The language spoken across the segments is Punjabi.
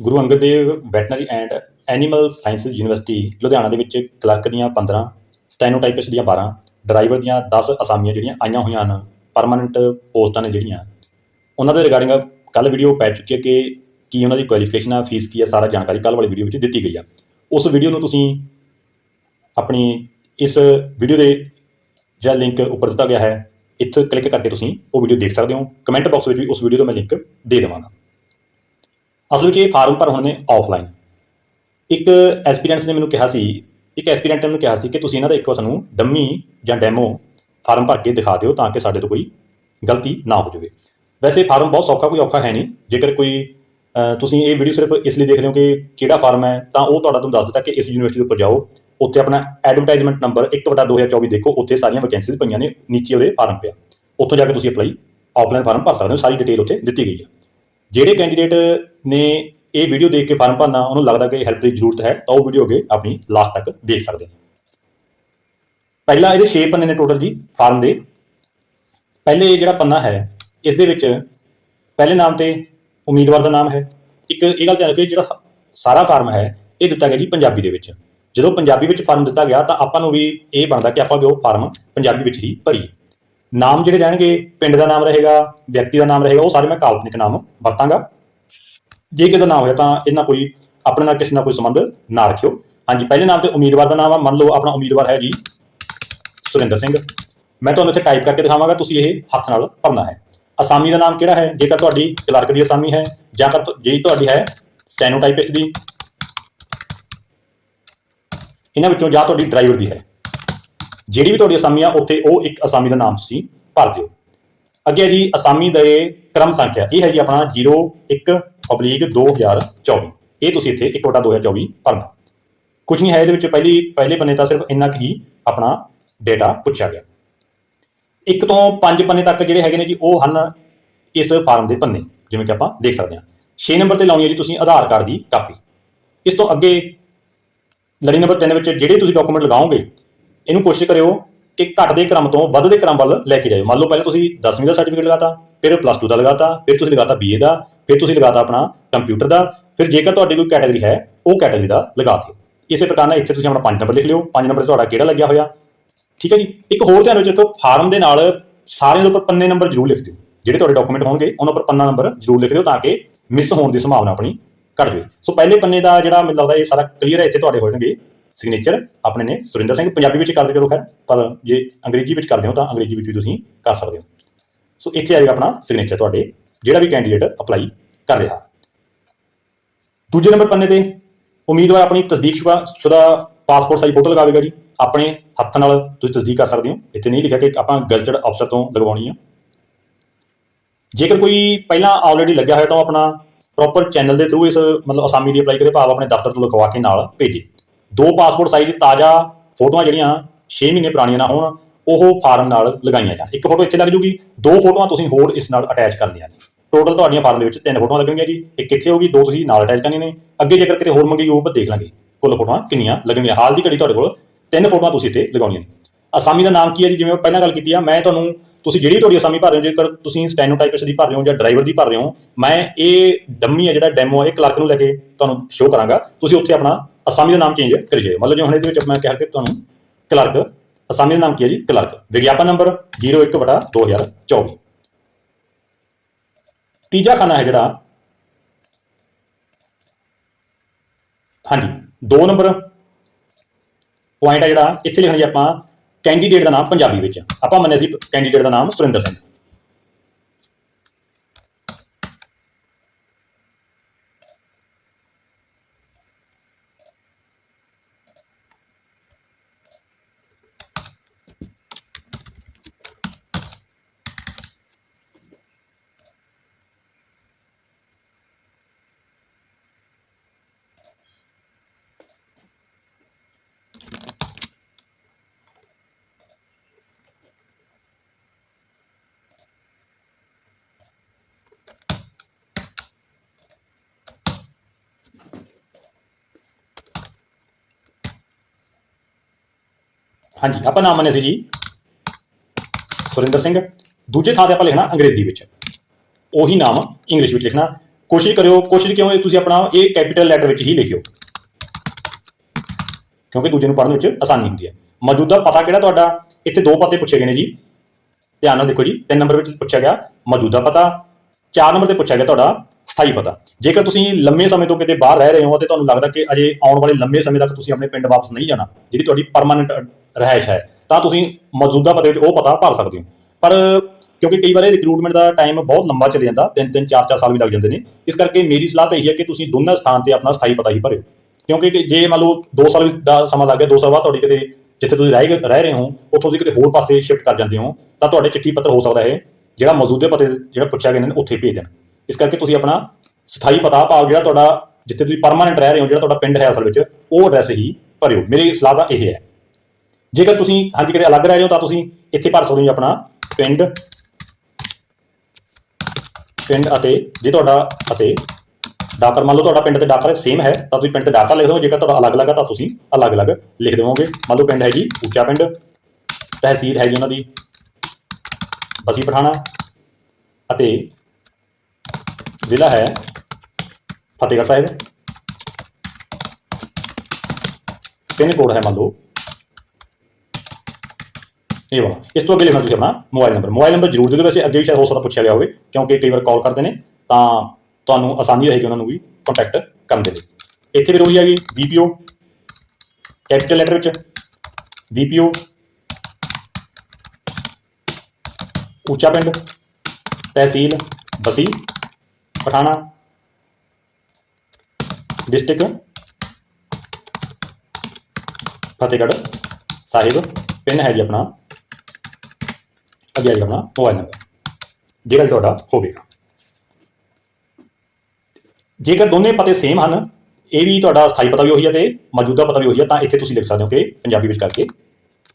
Guru Angad Dev veterinary and animal sciences university Ludhiana ਦੇ ਵਿੱਚ ਕਲਰਕ ਦੀਆਂ 15 ਸਟੈਨੋਟਾਈਪਿਸਟ ਦੀਆਂ 12 ਡਰਾਈਵਰ ਦੀਆਂ 10 ਅਸਾਮੀਆਂ ਜਿਹੜੀਆਂ ਆਈਆਂ ਹੋਈਆਂ ਹਨ, ਪਰਮਾਨੈਂਟ ਪੋਸਟਾਂ ਨੇ ਜਿਹੜੀਆਂ। ਉਹਨਾਂ ਦੇ ਰਿਗਾਰਡਿੰਗ ਕੱਲ ਵੀਡੀਓ ਪੈ ਚੁੱਕੀ ਹੈ ਕਿ ਕੀ ਉਹਨਾਂ ਦੀ ਕੁਆਲੀਫਿਕੇਸ਼ਨ ਆ, ਫੀਸ ਕੀ ਆ, ਸਾਰਾ ਜਾਣਕਾਰੀ ਕੱਲ ਵਾਲੀ ਵੀਡੀਓ ਵਿੱਚ ਦਿੱਤੀ ਗਈ ਆ। ਉਸ ਵੀਡੀਓ ਨੂੰ ਤੁਸੀਂ ਆਪਣੀ ਇਸ ਵੀਡੀਓ ਦੇ ਜਿਹੜਾ ਲਿੰਕ ਉੱਪਰ ਦਿੱਤਾ ਗਿਆ ਹੈ, ਇੱਥੇ ਕਲਿੱਕ ਕਰਕੇ ਤੁਸੀਂ ਉਹ ਵੀਡੀਓ ਦੇਖ ਸਕਦੇ ਹੋ। ਕਮੈਂਟ ਬਾਕਸ ਵਿੱਚ ਵੀ ਉਸ ਵੀਡੀਓ ਦਾ ਮੈਂ ਲਿੰਕ ਦੇ ਦੇਵਾਂਗਾ। ਅਸਲ ਵਿੱਚ ਇਹ ਫਾਰਮ ਭਰ ਹੋਣੇ ਆਫਲਾਈਨ ਇੱਕ ਐਕਸਪੀਰੀਅੰਸ ਨੇ ਮੈਨੂੰ ਕਿਹਾ ਸੀ, ਇੱਕ ਐਕਸਪੀਰੀਅੰਟ ਨੇ ਮੈਨੂੰ ਕਿਹਾ ਸੀ ਕਿ ਤੁਸੀਂ ਇਹਨਾਂ ਦਾ ਇੱਕ ਵਾਰ ਸਾਨੂੰ ਡੰਮੀ ਜਾਂ ਡੈਮੋ ਫਾਰਮ ਭਰ ਕੇ ਦਿਖਾ ਦਿਓ ਤਾਂ ਕਿ ਸਾਡੇ ਤੋਂ ਕੋਈ ਗਲਤੀ ਨਾ ਹੋ ਜਾਵੇ। ਵੈਸੇ ਫਾਰਮ ਬਹੁਤ ਸੌਖਾ, ਕੋਈ ਔਖਾ ਹੈ ਨਹੀਂ। ਜੇਕਰ ਕੋਈ ਤੁਸੀਂ ਇਹ ਵੀਡੀਓ ਸਿਰਫ ਇਸ ਲਈ ਦੇਖ ਰਹੇ ਹੋ ਕਿ ਕਿਹੜਾ ਫਾਰਮ ਹੈ, ਤਾਂ ਉਹ ਤੁਹਾਡਾ ਤੁਹਾਨੂੰ ਦੱਸ ਦਿੱਤਾ ਕਿ ਇਸ ਯੂਨੀਵਰਸਿਟੀ ਦੇ ਉੱਪਰ ਜਾਓ। ਉੱਥੇ ਆਪਣਾ ਐਡਵਰਟਾਈਜ਼ਮੈਂਟ ਨੰਬਰ 1/2024 ਦੇਖੋ, ਉੱਥੇ ਸਾਰੀਆਂ ਵੈਕੈਂਸੀਜ਼ ਪਈਆਂ ਨੇ, ਨੀਚੇ ਉਹਦੇ ਫਾਰਮ ਪਿਆ। ਉੱਥੋਂ ਜਾ ਕੇ ਤੁਸੀਂ ਅਪਲਾਈ ਆਫਲਾਈਨ ਫਾਰਮ ਭਰ ਸਕਦੇ ਹੋ, ਸਾਰੀ ਡਿਟੇਲ ਉੱਥੇ ਦਿੱਤੀ ਗਈ ਹੈ। ਜਿਹੜੇ ਕੈਂਡੀਡੇਟ ਨੇ ਇਹ ਵੀਡੀਓ ਦੇਖ ਕੇ ਫਾਰਮ ਭਰਨਾ, ਉਹਨੂੰ ਲੱਗਦਾ ਕਿ ਹੈਲਪ ਦੀ ਜ਼ਰੂਰਤ ਹੈ, ਤਾਂ ਉਹ ਵੀਡੀਓ ਅੱਗੇ ਆਪਣੀ ਲਾਸਟ ਤੱਕ ਦੇਖ ਸਕਦੇ ਨੇ। ਪਹਿਲਾ ਇਹਦੇ 6 ਪੰਨੇ ਨੇ ਟੋਟਲ ਜੀ, ਫਾਰਮ ਦੇ। ਪਹਿਲੇ ਜਿਹੜਾ ਪੰਨਾ ਹੈ, ਇਸ ਦੇ ਵਿੱਚ ਪਹਿਲੇ ਨਾਮ ਤੇ ਉਮੀਦਵਾਰ ਦਾ ਨਾਮ ਹੈ। ਇੱਕ ਇਹ ਗੱਲ ਧਿਆਨ ਰੱਖਿਓ, ਜਿਹੜਾ ਸਾਰਾ ਫਾਰਮ ਹੈ, ਇਹ ਦਿੱਤਾ ਗਿਆ ਜੀ ਪੰਜਾਬੀ ਦੇ ਵਿੱਚ। ਜਦੋਂ ਪੰਜਾਬੀ ਵਿੱਚ ਫਾਰਮ ਦਿੱਤਾ ਗਿਆ, ਤਾਂ ਆਪਾਂ ਨੂੰ ਵੀ ਇਹ ਬਣਦਾ ਕਿ ਆਪਾਂ ਵੀ ਉਹ ਫਾਰਮ ਪੰਜਾਬੀ ਵਿੱਚ ਹੀ ਭਰੀਏ। ਨਾਮ ਜਿਹੜੇ ਰਹਿਣਗੇ, ਪਿੰਡ ਦਾ ਨਾਮ ਰਹੇਗਾ, ਵਿਅਕਤੀ ਦਾ ਨਾਮ ਰਹੇਗਾ, ਉਹ ਸਾਰੇ ਮੈਂ ਕਾਲਪਨਿਕ ਨਾਮ ਵਰਤਾਂਗਾ। ਜੇ ਕਿਸੇ ਦਾ ਨਾਮ ਹੋਇਆ ਤਾਂ ਇਹਨਾਂ ਕੋਈ, ਆਪਣੇ ਨਾਲ ਕਿਸੇ ਨਾਲ ਕੋਈ ਸੰਬੰਧ ਨਾ ਰੱਖਿਓ। ਹਾਂਜੀ, ਪਹਿਲੇ ਨਾਮ ਤੇ ਉਮੀਦਵਾਰ ਦਾ ਨਾਮ ਆ। ਮੰਨ ਲਓ ਆਪਣਾ ਉਮੀਦਵਾਰ ਹੈ ਜੀ ਸੁਰਿੰਦਰ ਸਿੰਘ। ਮੈਂ ਤੁਹਾਨੂੰ ਇੱਥੇ ਟਾਈਪ ਕਰਕੇ ਦਿਖਾਵਾਂਗਾ, ਤੁਸੀਂ ਇਹ ਹੱਥ ਨਾਲ ਭਰਨਾ ਹੈ। ਅਸਾਮੀ ਦਾ ਨਾਮ ਕਿਹੜਾ ਹੈ? ਜੇਕਰ ਤੁਹਾਡੀ ਕਲਰਕ ਦੀ ਅਸਾਮੀ ਹੈ, ਜਾਂ ਕਰ ਜੇ ਤੁਹਾਡੀ ਹੈ ਸਟੈਨੋਟਾਈਪਿਸਟ ਦੀ। ਇਹਨਾਂ ਵਿੱਚੋਂ ਜਾਂ ਤੁਹਾਡੀ ਡਰਾਈਵਰ ਦੀ ਹੈ। ਜਿਹੜੀ ਵੀ ਤੁਹਾਡੀ ਅਸਾਮੀ ਆ, ਉੱਥੇ ਉਹ ਇੱਕ ਅਸਾਮੀ ਦਾ ਨਾਮ ਤੁਸੀਂ ਭਰ ਦਿਓ। ਅੱਗੇ ਹੈ ਜੀ, ਅਸਾਮੀ ਦੇ ਕ੍ਰਮ ਸੰਖਿਆ। ਇਹ ਹੈ ਜੀ ਆਪਣਾ 01 oblique 2024 ਇਹ ਤੁਸੀਂ ਇੱਥੇ 1/2024 ਭਰਨਾ। ਕੁਝ ਨਹੀਂ ਹੈ ਇਹਦੇ ਵਿੱਚ, ਪਹਿਲੀ, ਪਹਿਲੇ ਪੰਨੇ ਤਾਂ ਸਿਰਫ ਇੰਨਾ ਕੁ ਹੀ ਆਪਣਾ ਡੇਟਾ ਪੁੱਛਿਆ ਗਿਆ। ਇੱਕ ਤੋਂ ਪੰਜ ਪੰਨੇ ਤੱਕ ਜਿਹੜੇ ਹੈਗੇ ਨੇ ਜੀ, ਉਹ ਹਨ ਇਸ ਫਾਰਮ ਦੇ ਪੰਨੇ, ਜਿਵੇਂ ਕਿ ਆਪਾਂ ਦੇਖ ਸਕਦੇ ਹਾਂ। 6 ਨੰਬਰ ਤੇ ਲਾਉਣੀ ਹੈ ਜੀ ਤੁਸੀਂ ਆਧਾਰ ਕਾਰਡ ਦੀ ਕਾਪੀ। ਇਸ ਤੋਂ ਅੱਗੇ, ਲੜੀ ਨੰਬਰ 3 ਵਿੱਚ ਜਿਹੜੇ ਤੁਸੀਂ ਡਾਕੂਮੈਂਟ ਲਗਾਓਗੇ ਇਹਨੂੰ ਕੋਸ਼ਿਸ਼ ਕਰਿਓ ਕਿ ਘਟਦੇ ਕ੍ਰਮ ਤੋਂ ਵੱਧਦੇ ਕ੍ਰਮ ਵੱਲ ਲੈ ਕੇ ਜਾਇਓ। ਮੰਨ ਲਓ ਪਹਿਲਾਂ ਤੁਸੀਂ 10ਵੀਂ ਦਾ ਸਰਟੀਫਿਕੇਟ ਲਗਾਤਾ, ਫਿਰ ਪਲੱਸ 2 ਦਾ ਲਗਾਤਾ, ਫਿਰ ਤੁਸੀਂ ਲਗਾਤਾ ਬੀਏ ਦਾ, ਫਿਰ ਤੁਸੀਂ ਲਗਾਤਾ ਆਪਣਾ ਕੰਪਿਊਟਰ ਦਾ, ਫਿਰ ਜੇਕਰ ਤੁਹਾਡੀ ਕੋਈ ਕੈਟਾਗਰੀ ਹੈ, ਉਹ ਕੈਟਾਗਰੀ ਦਾ ਲਗਾ ਦਿਓ। ਇਸੇ ਪ੍ਰਕਾਰ ਨਾਲ ਇੱਥੇ ਤੁਸੀਂ ਆਪਣਾ 5 ਨੰਬਰ ਲਿਖ ਲਿਓ। 5 ਨੰਬਰ ਤੇ ਤੁਹਾਡਾ ਕਿਹੜਾ ਲੱਗਿਆ ਹੋਇਆ? ਠੀਕ ਹੈ ਜੀ? ਇੱਕ ਹੋਰ ਧਿਆਨ ਵਿੱਚ ਰੱਖੋ ਫਾਰਮ ਦੇ ਨਾਲ ਸਾਰਿਆਂ ਦੇ ਉੱਪਰ ਪੰਨੇ ਨੰਬਰ ਜ਼ਰੂਰ ਲਿਖ ਦਿਓ। ਜਿਹੜੇ ਤੁਹਾਡੇ ਡਾਕੂਮੈਂਟ ਹੋਣਗੇ, ਉਹਨਾਂ ਉੱਪਰ ਪੰਨਾ ਨੰਬਰ ਜ਼ਰੂਰ ਲਿਖ ਦਿਓ ਤਾਂ ਕਿ ਮਿਸ ਹੋਣ ਦੀ ਸੰਭਾਵਨਾ ਆਪਣੀ ਘਟ ਜਾਵੇ। ਸੋ ਪਹਿਲੇ ਪੰਨੇ ਦਾ ਜਿਹੜਾ ਮੈਨੂੰ ਲੱਗਦਾ ਇਹ ਸਾਰਾ ਕਲੀਅਰ ਹੈ, ਇੱਥੇ ਤੁਹਾਡੇ ਹੋਣਗੇ ਸਿਗਨੇਚਰ ਆਪਣੇ ਨੇ। ਸੁਰਿੰਦਰ ਸਿੰਘ, ਪੰਜਾਬੀ ਵਿੱਚ ਕਰਦੇ ਕਰੋ ਖੈਰ, ਪਰ ਜੇ ਅੰਗਰੇਜ਼ੀ ਵਿੱਚ ਕਰਦੇ ਹੋ ਤਾਂ ਅੰਗਰੇਜ਼ੀ ਵਿੱਚ ਵੀ ਤੁਸੀਂ ਕਰ ਸਕਦੇ ਹੋ। ਸੋ ਇੱਥੇ ਆਏਗਾ ਆਪਣਾ ਸਿਗਨੇਚਰ ਤੁਹਾਡੇ, ਜਿਹੜਾ ਵੀ ਕੈਂਡੀਡੇਟ ਅਪਲਾਈ ਕਰ ਰਿਹਾ। ਦੂਜੇ ਨੰਬਰ ਪੰਨੇ ਤੇ ਉਮੀਦਵਾਰ ਆਪਣੀ ਤਸਦੀਕਸ਼ੁਦਾ, ਸ਼ੁਦਾ ਪਾਸਪੋਰਟ ਸਾਈਜ਼ ਫੋਟੋ ਲਗਾਵੇਗਾ ਜੀ। ਆਪਣੇ ਹੱਥ ਨਾਲ ਤੁਸੀਂ ਤਸਦੀਕ ਕਰ ਸਕਦੇ ਹੋ। ਇੱਥੇ ਨਹੀਂ ਲਿਖਿਆ ਕਿ ਆਪਾਂ ਗਜ਼ਟਡ ਅਫਸਰ ਤੋਂ ਲਗਵਾਉਣੀ ਆ। ਜੇਕਰ ਕੋਈ ਪਹਿਲਾਂ ਆਲਰੇਡੀ ਲੱਗਿਆ ਹੋਇਆ ਤਾਂ ਉਹ ਆਪਣਾ ਪ੍ਰੋਪਰ ਚੈਨਲ ਦੇ ਥਰੂ ਇਸ, ਮਤਲਬ ਅਸਾਮੀ ਦੀ ਅਪਲਾਈ ਕਰੇ, ਭਾਵ ਆਪਣੇ ਦਫ਼ਤਰ ਤੋਂ ਲਿਖਵਾ ਕੇ ਨਾਲ ਭੇਜੇ। ਦੋ ਪਾਸਪੋਰਟ ਸਾਈਜ਼ ਤਾਜ਼ਾ ਫੋਟੋਆਂ ਜਿਹੜੀਆਂ 6 ਮਹੀਨੇ ਪੁਰਾਣੀਆਂ ਨਾ ਹੋਣ, ਉਹ ਫਾਰਮ ਨਾਲ ਲਗਾਈਆਂ ਜਾਣ। ਇੱਕ ਫੋਟੋ ਇੱਥੇ ਲੱਗ ਜੂਗੀ, ਦੋ ਫੋਟੋਆਂ ਤੁਸੀਂ ਹੋਰ ਇਸ ਨਾਲ ਅਟੈਚ ਕਰਨੀਆਂ ਨੇ। ਟੋਟਲ ਤੁਹਾਡੀਆਂ ਫਾਰਮ ਦੇ ਵਿੱਚ ਤਿੰਨ ਫੋਟੋਆਂ ਲੱਗਣਗੀਆਂ ਜੀ, ਇੱਕ ਇੱਥੇ ਹੋਗੀ ਦੋ ਤੁਸੀਂ ਨਾਲ ਅਟੈਚ ਕਰਨੀਆਂ ਨੇ। ਅੱਗੇ ਜੇਕਰ ਕਿਤੇ ਹੋਰ ਮੰਗੀ ਉਹ ਦੇਖ ਲਾਂਗੇ। ਕੁੱਲ ਫੋਟੋਆਂ ਕਿੰਨੀਆਂ ਲੱਗਣਗੀਆਂ? ਹਾਲ ਦੀ ਘੜੀ ਤੁਹਾਡੇ ਕੋਲ ਤਿੰਨ ਫੋਟੋਆਂ ਤੁਸੀਂ ਇੱਥੇ ਲਗਾਉਣੀਆਂ ਨੇ। ਅਸਾਮੀ ਦਾ ਨਾਮ ਕੀ ਹੈ ਜੀ? ਜਿਵੇਂ ਮੈਂ ਪਹਿਲਾਂ ਗੱਲ ਕੀਤੀ ਆ, ਮੈਂ ਤੁਹਾਨੂੰ, ਤੁਸੀਂ ਜਿਹੜੀ ਤੁਹਾਡੀ ਅਸਾਮੀ ਭਰ ਰਹੇ ਹੋ, ਜੇਕਰ ਤੁਸੀਂ ਸਟੈਨੋਟਾਈਪਿਸਟ ਦੀ ਭਰ ਰਹੇ ਹੋ ਜਾਂ ਡਰਾਈਵਰ ਦੀ ਭਰ ਰਹੇ ਹੋ, ਮੈਂ ਇਹ ਡੰਮੀ ਹੈ ਜਿਹੜਾ ਡੈਮੋ ਹੈ ਇਹ ਕਲਰਕ ਨੂੰ ਲੈ ਕੇ ਤੁਹਾਨੂੰ ਸ਼ੋਅ ਕਰਾਂਗਾ। ਤੁਸੀਂ ਉੱਥੇ ਆਪਣਾ ਅਸਾਮੀ ਦਾ ਨਾਮ ਚੇਂਜ ਕਰੀ ਜਾਏ ਮਤਲਬ ਜਿਵੇਂ ਹੁਣ ਇਹਦੇ ਵਿੱਚ ਮੈਂ ਕਿਹਾ ਕਿ ਤੁਹਾਨੂੰ ਕਲਰਕ, ਅਸਾਮੀ ਦਾ ਨਾਮ ਕੀ ਹੈ ਜੀ? ਕਲਰਕ। ਵਿਗਿਆਪਨ ਨੰਬਰ 01/2024 ਤੀਜਾ ਖਾਨਾ ਹੈ ਜਿਹੜਾ। ਹਾਂਜੀ 2 ਨੰਬਰ ਪੁਆਇੰਟ ਹੈ ਜਿਹੜਾ। ਇੱਥੇ ਲਿਖਣਾ ਜੀ ਆਪਾਂ ਕੈਂਡੀਡੇਟ ਦਾ ਨਾਮ ਪੰਜਾਬੀ ਵਿੱਚ। ਆਪਾਂ ਮੰਨਿਆ ਸੀ ਕੈਂਡੀਡੇਟ ਦਾ ਨਾਮ ਸੁਰਿੰਦਰ ਸਿੰਘ। ਹਾਂਜੀ ਆਪਾਂ ਨਾਮ ਮੰਨਿਆ ਸੀ ਜੀ। ਸੁਰਿੰਦਰ ਸਿੰਘ। ਦੂਜੇ ਥਾਂ ਤੇ ਆਪਾਂ ਲਿਖਣਾ ਅੰਗਰੇਜ਼ੀ ਵਿੱਚ। ਉਹੀ ਨਾਮ ਇੰਗਲਿਸ਼ ਵਿੱਚ ਲਿਖਣਾ। ਕੋਸ਼ਿਸ਼ ਕਰਿਓ, ਕੋਸ਼ਿਸ਼ ਕਿਉਂ ਹੈ ਤੁਸੀਂ ਆਪਣਾ ਇਹ ਕੈਪੀਟਲ ਲੈਟਰ ਵਿੱਚ ਹੀ ਲਿਖਿਓ। ਕਿਉਂਕਿ ਦੂਜੇ ਨੂੰ ਪੜ੍ਹਨ ਵਿੱਚ ਆਸਾਨੀ ਹੁੰਦੀ ਹੈ। ਮੌਜੂਦਾ ਪਤਾ ਕਿਹੜਾ ਤੁਹਾਡਾ? ਇੱਥੇ ਦੋ ਪਤੇ ਪੁੱਛੇ ਗਏ ਨੇ ਜੀ। ਧਿਆਨ ਨਾਲ ਦੇਖੋ ਜੀ, ਤਿੰਨ ਨੰਬਰ ਵਿੱਚ ਪੁੱਛਿਆ ਗਿਆ, ਮੌਜੂਦਾ ਪਤਾ। ਚਾਰ ਨੰਬਰ ਤੇ ਪੁੱਛਿਆ ਗਿਆ ਤੁਹਾਡਾ, ਸਥਾਈ ਪਤਾ। ਜੇਕਰ ਤੁਸੀਂ ਲੰਮੇ ਸਮੇਂ ਤੋਂ ਕਿਤੇ ਬਾਹਰ ਰਹਿ ਰਹੇ ਹੋ ਤੇ ਤੁਹਾਨੂੰ ਲੱਗਦਾ ਕਿ ਅਜੇ ਆਉਣ ਵਾਲੇ ਲੰਮੇ ਸਮੇਂ ਤੱਕ ਤੁਸੀਂ ਆਪਣੇ ਪਿੰਡ ਵਾਪਸ ਨਹੀਂ ਜਾਣਾ, ਜਿਹੜੀ ਤੁਹਾਡੀ ਪਰਮਾਨੈਂਟ ਰਹਿائش ਹੈ। ਤਾਂ ਤੁਸੀਂ ਮੌਜੂਦਾ ਪਤੇ ਵਿੱਚ ਉਹ ਪਤਾ ਭਰ ਸਕਦੇ ਹੋ। ਪਰ ਕਿਉਂਕਿ ਕਈ ਵਾਰ ਇਹ ਰਿਕਰੂਟਮੈਂਟ ਦਾ ਟਾਈਮ ਬਹੁਤ ਲੰਬਾ ਚਲੇ ਜਾਂਦਾ ਤਿੰਨ ਤਿੰਨ ਚਾਰ ਚਾਰ ਸਾਲ ਵੀ ਲੱਗ ਜਾਂਦੇ ਨੇ। ਇਸ ਕਰਕੇ ਮੇਰੀ ਸਲਾਹ ਤਾਂ ਇਹੀ ਹੈ ਕਿ ਤੁਸੀਂ ਦੋਨਾਂ ਸਥਾਨ ਤੇ ਆਪਣਾ ਸਥਾਈ ਪਤਾ ਹੀ ਭਰਿਓ। ਕਿਉਂਕਿ ਜੇ ਮੰਨ ਲਓ 2 ਸਾਲ ਦਾ ਸਮਾਂ ਲੱਗ ਗਿਆ 2 ਸਾਲ ਬਾਅਦ ਤੁਹਾਡੀ ਕਿਤੇ ਜਿੱਥੇ ਤੁਸੀਂ ਰਹਿ ਰਹਿ ਰਹੇ ਹੋ, ਉੱਥੋਂ ਦੀ ਕਿਤੇ ਹੋਰ ਪਾਸੇ ਸ਼ਿਫਟ ਕਰ ਜਾਂਦੇ ਹੋ, ਤਾਂ ਤੁਹਾਡੇ ਚਿੱਠੀ ਪੱਤਰ ਹੋ ਸਕਦਾ ਹੈ ਜਿਹੜਾ ਮੌਜੂਦੇ ਪਤੇ ਜਿਹੜਾ ਪੁੱਛਿਆ ਗਿਆ ਨੇ ਉੱਥੇ ਭੇਜ ਦੇਣ। ਇਸ ਕਰਕੇ ਤੁਸੀਂ ਆਪਣਾ ਸਥਾਈ ਪਤਾ ਭਾਵ ਜਿਹੜਾ ਤੁਹਾਡਾ ਜਿੱਥੇ ਤੁਸੀਂ ਪਰਮਾਨੈਂਟ ਰਹਿ ਰਹੇ ਹੋ, ਜਿਹੜਾ ਤੁਹਾਡਾ ਪਿੰਡ ਹੈ ਅਸਲ ਵਿੱਚ, ਉਹ ਐਡਰੈਸ ਹੀ ਭਰਿਓ। ਮੇਰੀ ਸਲਾਹ ਤਾਂ ਇਹ ਹੈ। ਜੇਕਰ ਤੁਸੀਂ ਹਾਂਜੀ, ਕਿਤੇ ਅਲੱਗ ਰਹਿ ਰਹੇ ਹੋ ਤਾਂ ਤੁਸੀਂ ਇੱਥੇ ਭਰ ਸਕਦੇ ਹੋ ਜੀ ਆਪਣਾ ਪਿੰਡ। ਪਿੰਡ ਅਤੇ ਜੇ ਤੁਹਾਡਾ ਅਤੇ ਡਾਕਰ ਮੰਨ ਲਓ ਤੁਹਾਡਾ ਪਿੰਡ ਤੇ ਡਾਕਰ ਸੇਮ ਹੈ, ਤਾਂ ਤੁਸੀਂ ਪਿੰਡ ਤੇ ਡਾਕਰ ਲਿਖ ਦਿਓ। ਜੇਕਰ ਤੁਹਾਡਾ ਅਲੱਗ-ਅਲੱਗ ਹੈ ਤਾਂ ਤੁਸੀਂ ਅਲੱਗ-ਅਲੱਗ ਲਿਖ ਦੇਵੋਗੇ। ਮੰਨ ਲਓ ਪਿੰਡ ਹੈ ਜੀ ਉੱਚਾ ਪਿੰਡ, ਤਹਿਸੀਲ ਹੈ ਜੀ ਉਹਨਾਂ ਦੀ ਬਸੀ ਪਠਾਣਾ ਅਤੇ ਜ਼ਿਲ੍ਹਾ ਹੈ ਫਤਿਹਗੜ੍ਹ ਸਾਹਿਬ। ਪਿੰਨ ਕੋਡ ਹੈ ਮੰਨ ਲਓ ਇਹ ਵਾਲਾ। ਇਸ ਤੋਂ ਅੱਗੇ ਲਿਖਣਾ ਤੁਸੀਂ ਆਪਣਾ ਮੋਬਾਈਲ ਨੰਬਰ ਮੋਬਾਈਲ ਨੰਬਰ ਜ਼ਰੂਰ ਦਿਓ ਵੈਸੇ ਅੱਗੇ ਵੀ ਸ਼ਾਇਦ ਹੋ ਸਕਦਾ ਪੁੱਛਿਆ ਗਿਆ ਹੋਵੇ, ਕਿਉਂਕਿ ਕਈ ਵਾਰ ਕਾਲ ਕਰਦੇ ਨੇ, ਤਾਂ ਤੁਹਾਨੂੰ ਆਸਾਨੀ ਰਹੇਗੀ ਉਹਨਾਂ ਨੂੰ ਵੀ ਕੰਟੈਕਟ ਕਰਨ ਦੇ ਲਈ। ਇੱਥੇ ਫਿਰ ਉਹੀ ਹੈਗੀ ਬੀਪੀਓ ਕੈਪੀਟਲ ਲੈਟਰ ਵਿੱਚ BPO Uccha Pind, tehsil, Bassi, Pathana district Fatehgarh Sahib pin ਹੈ ਜੀ ਆਪਣਾ। ਅੱਗੇ ਆ ਜੀ ਆਪਣਾ ਮੋਬਾਈਲ ਨੰਬਰ ਜਿਹੜਾ ਵੀ ਤੁਹਾਡਾ ਹੋਵੇਗਾ ਜੇਕਰ ਦੋਨੇ ਪਤੇ ਸੇਮ ਹਨ ਇਹ ਵੀ ਤੁਹਾਡਾ ਸਥਾਈ ਪਤਾ ਵੀ ਉਹੀ ਹੈ ਤੇ ਮੌਜੂਦਾ ਪਤਾ ਵੀ ਉਹੀ ਹੈ ਤਾਂ ਇੱਥੇ ਤੁਸੀਂ ਲਿਖ ਸਕਦੇ ਹੋ ਕਿ ਪੰਜਾਬੀ ਵਿੱਚ ਕਰਕੇ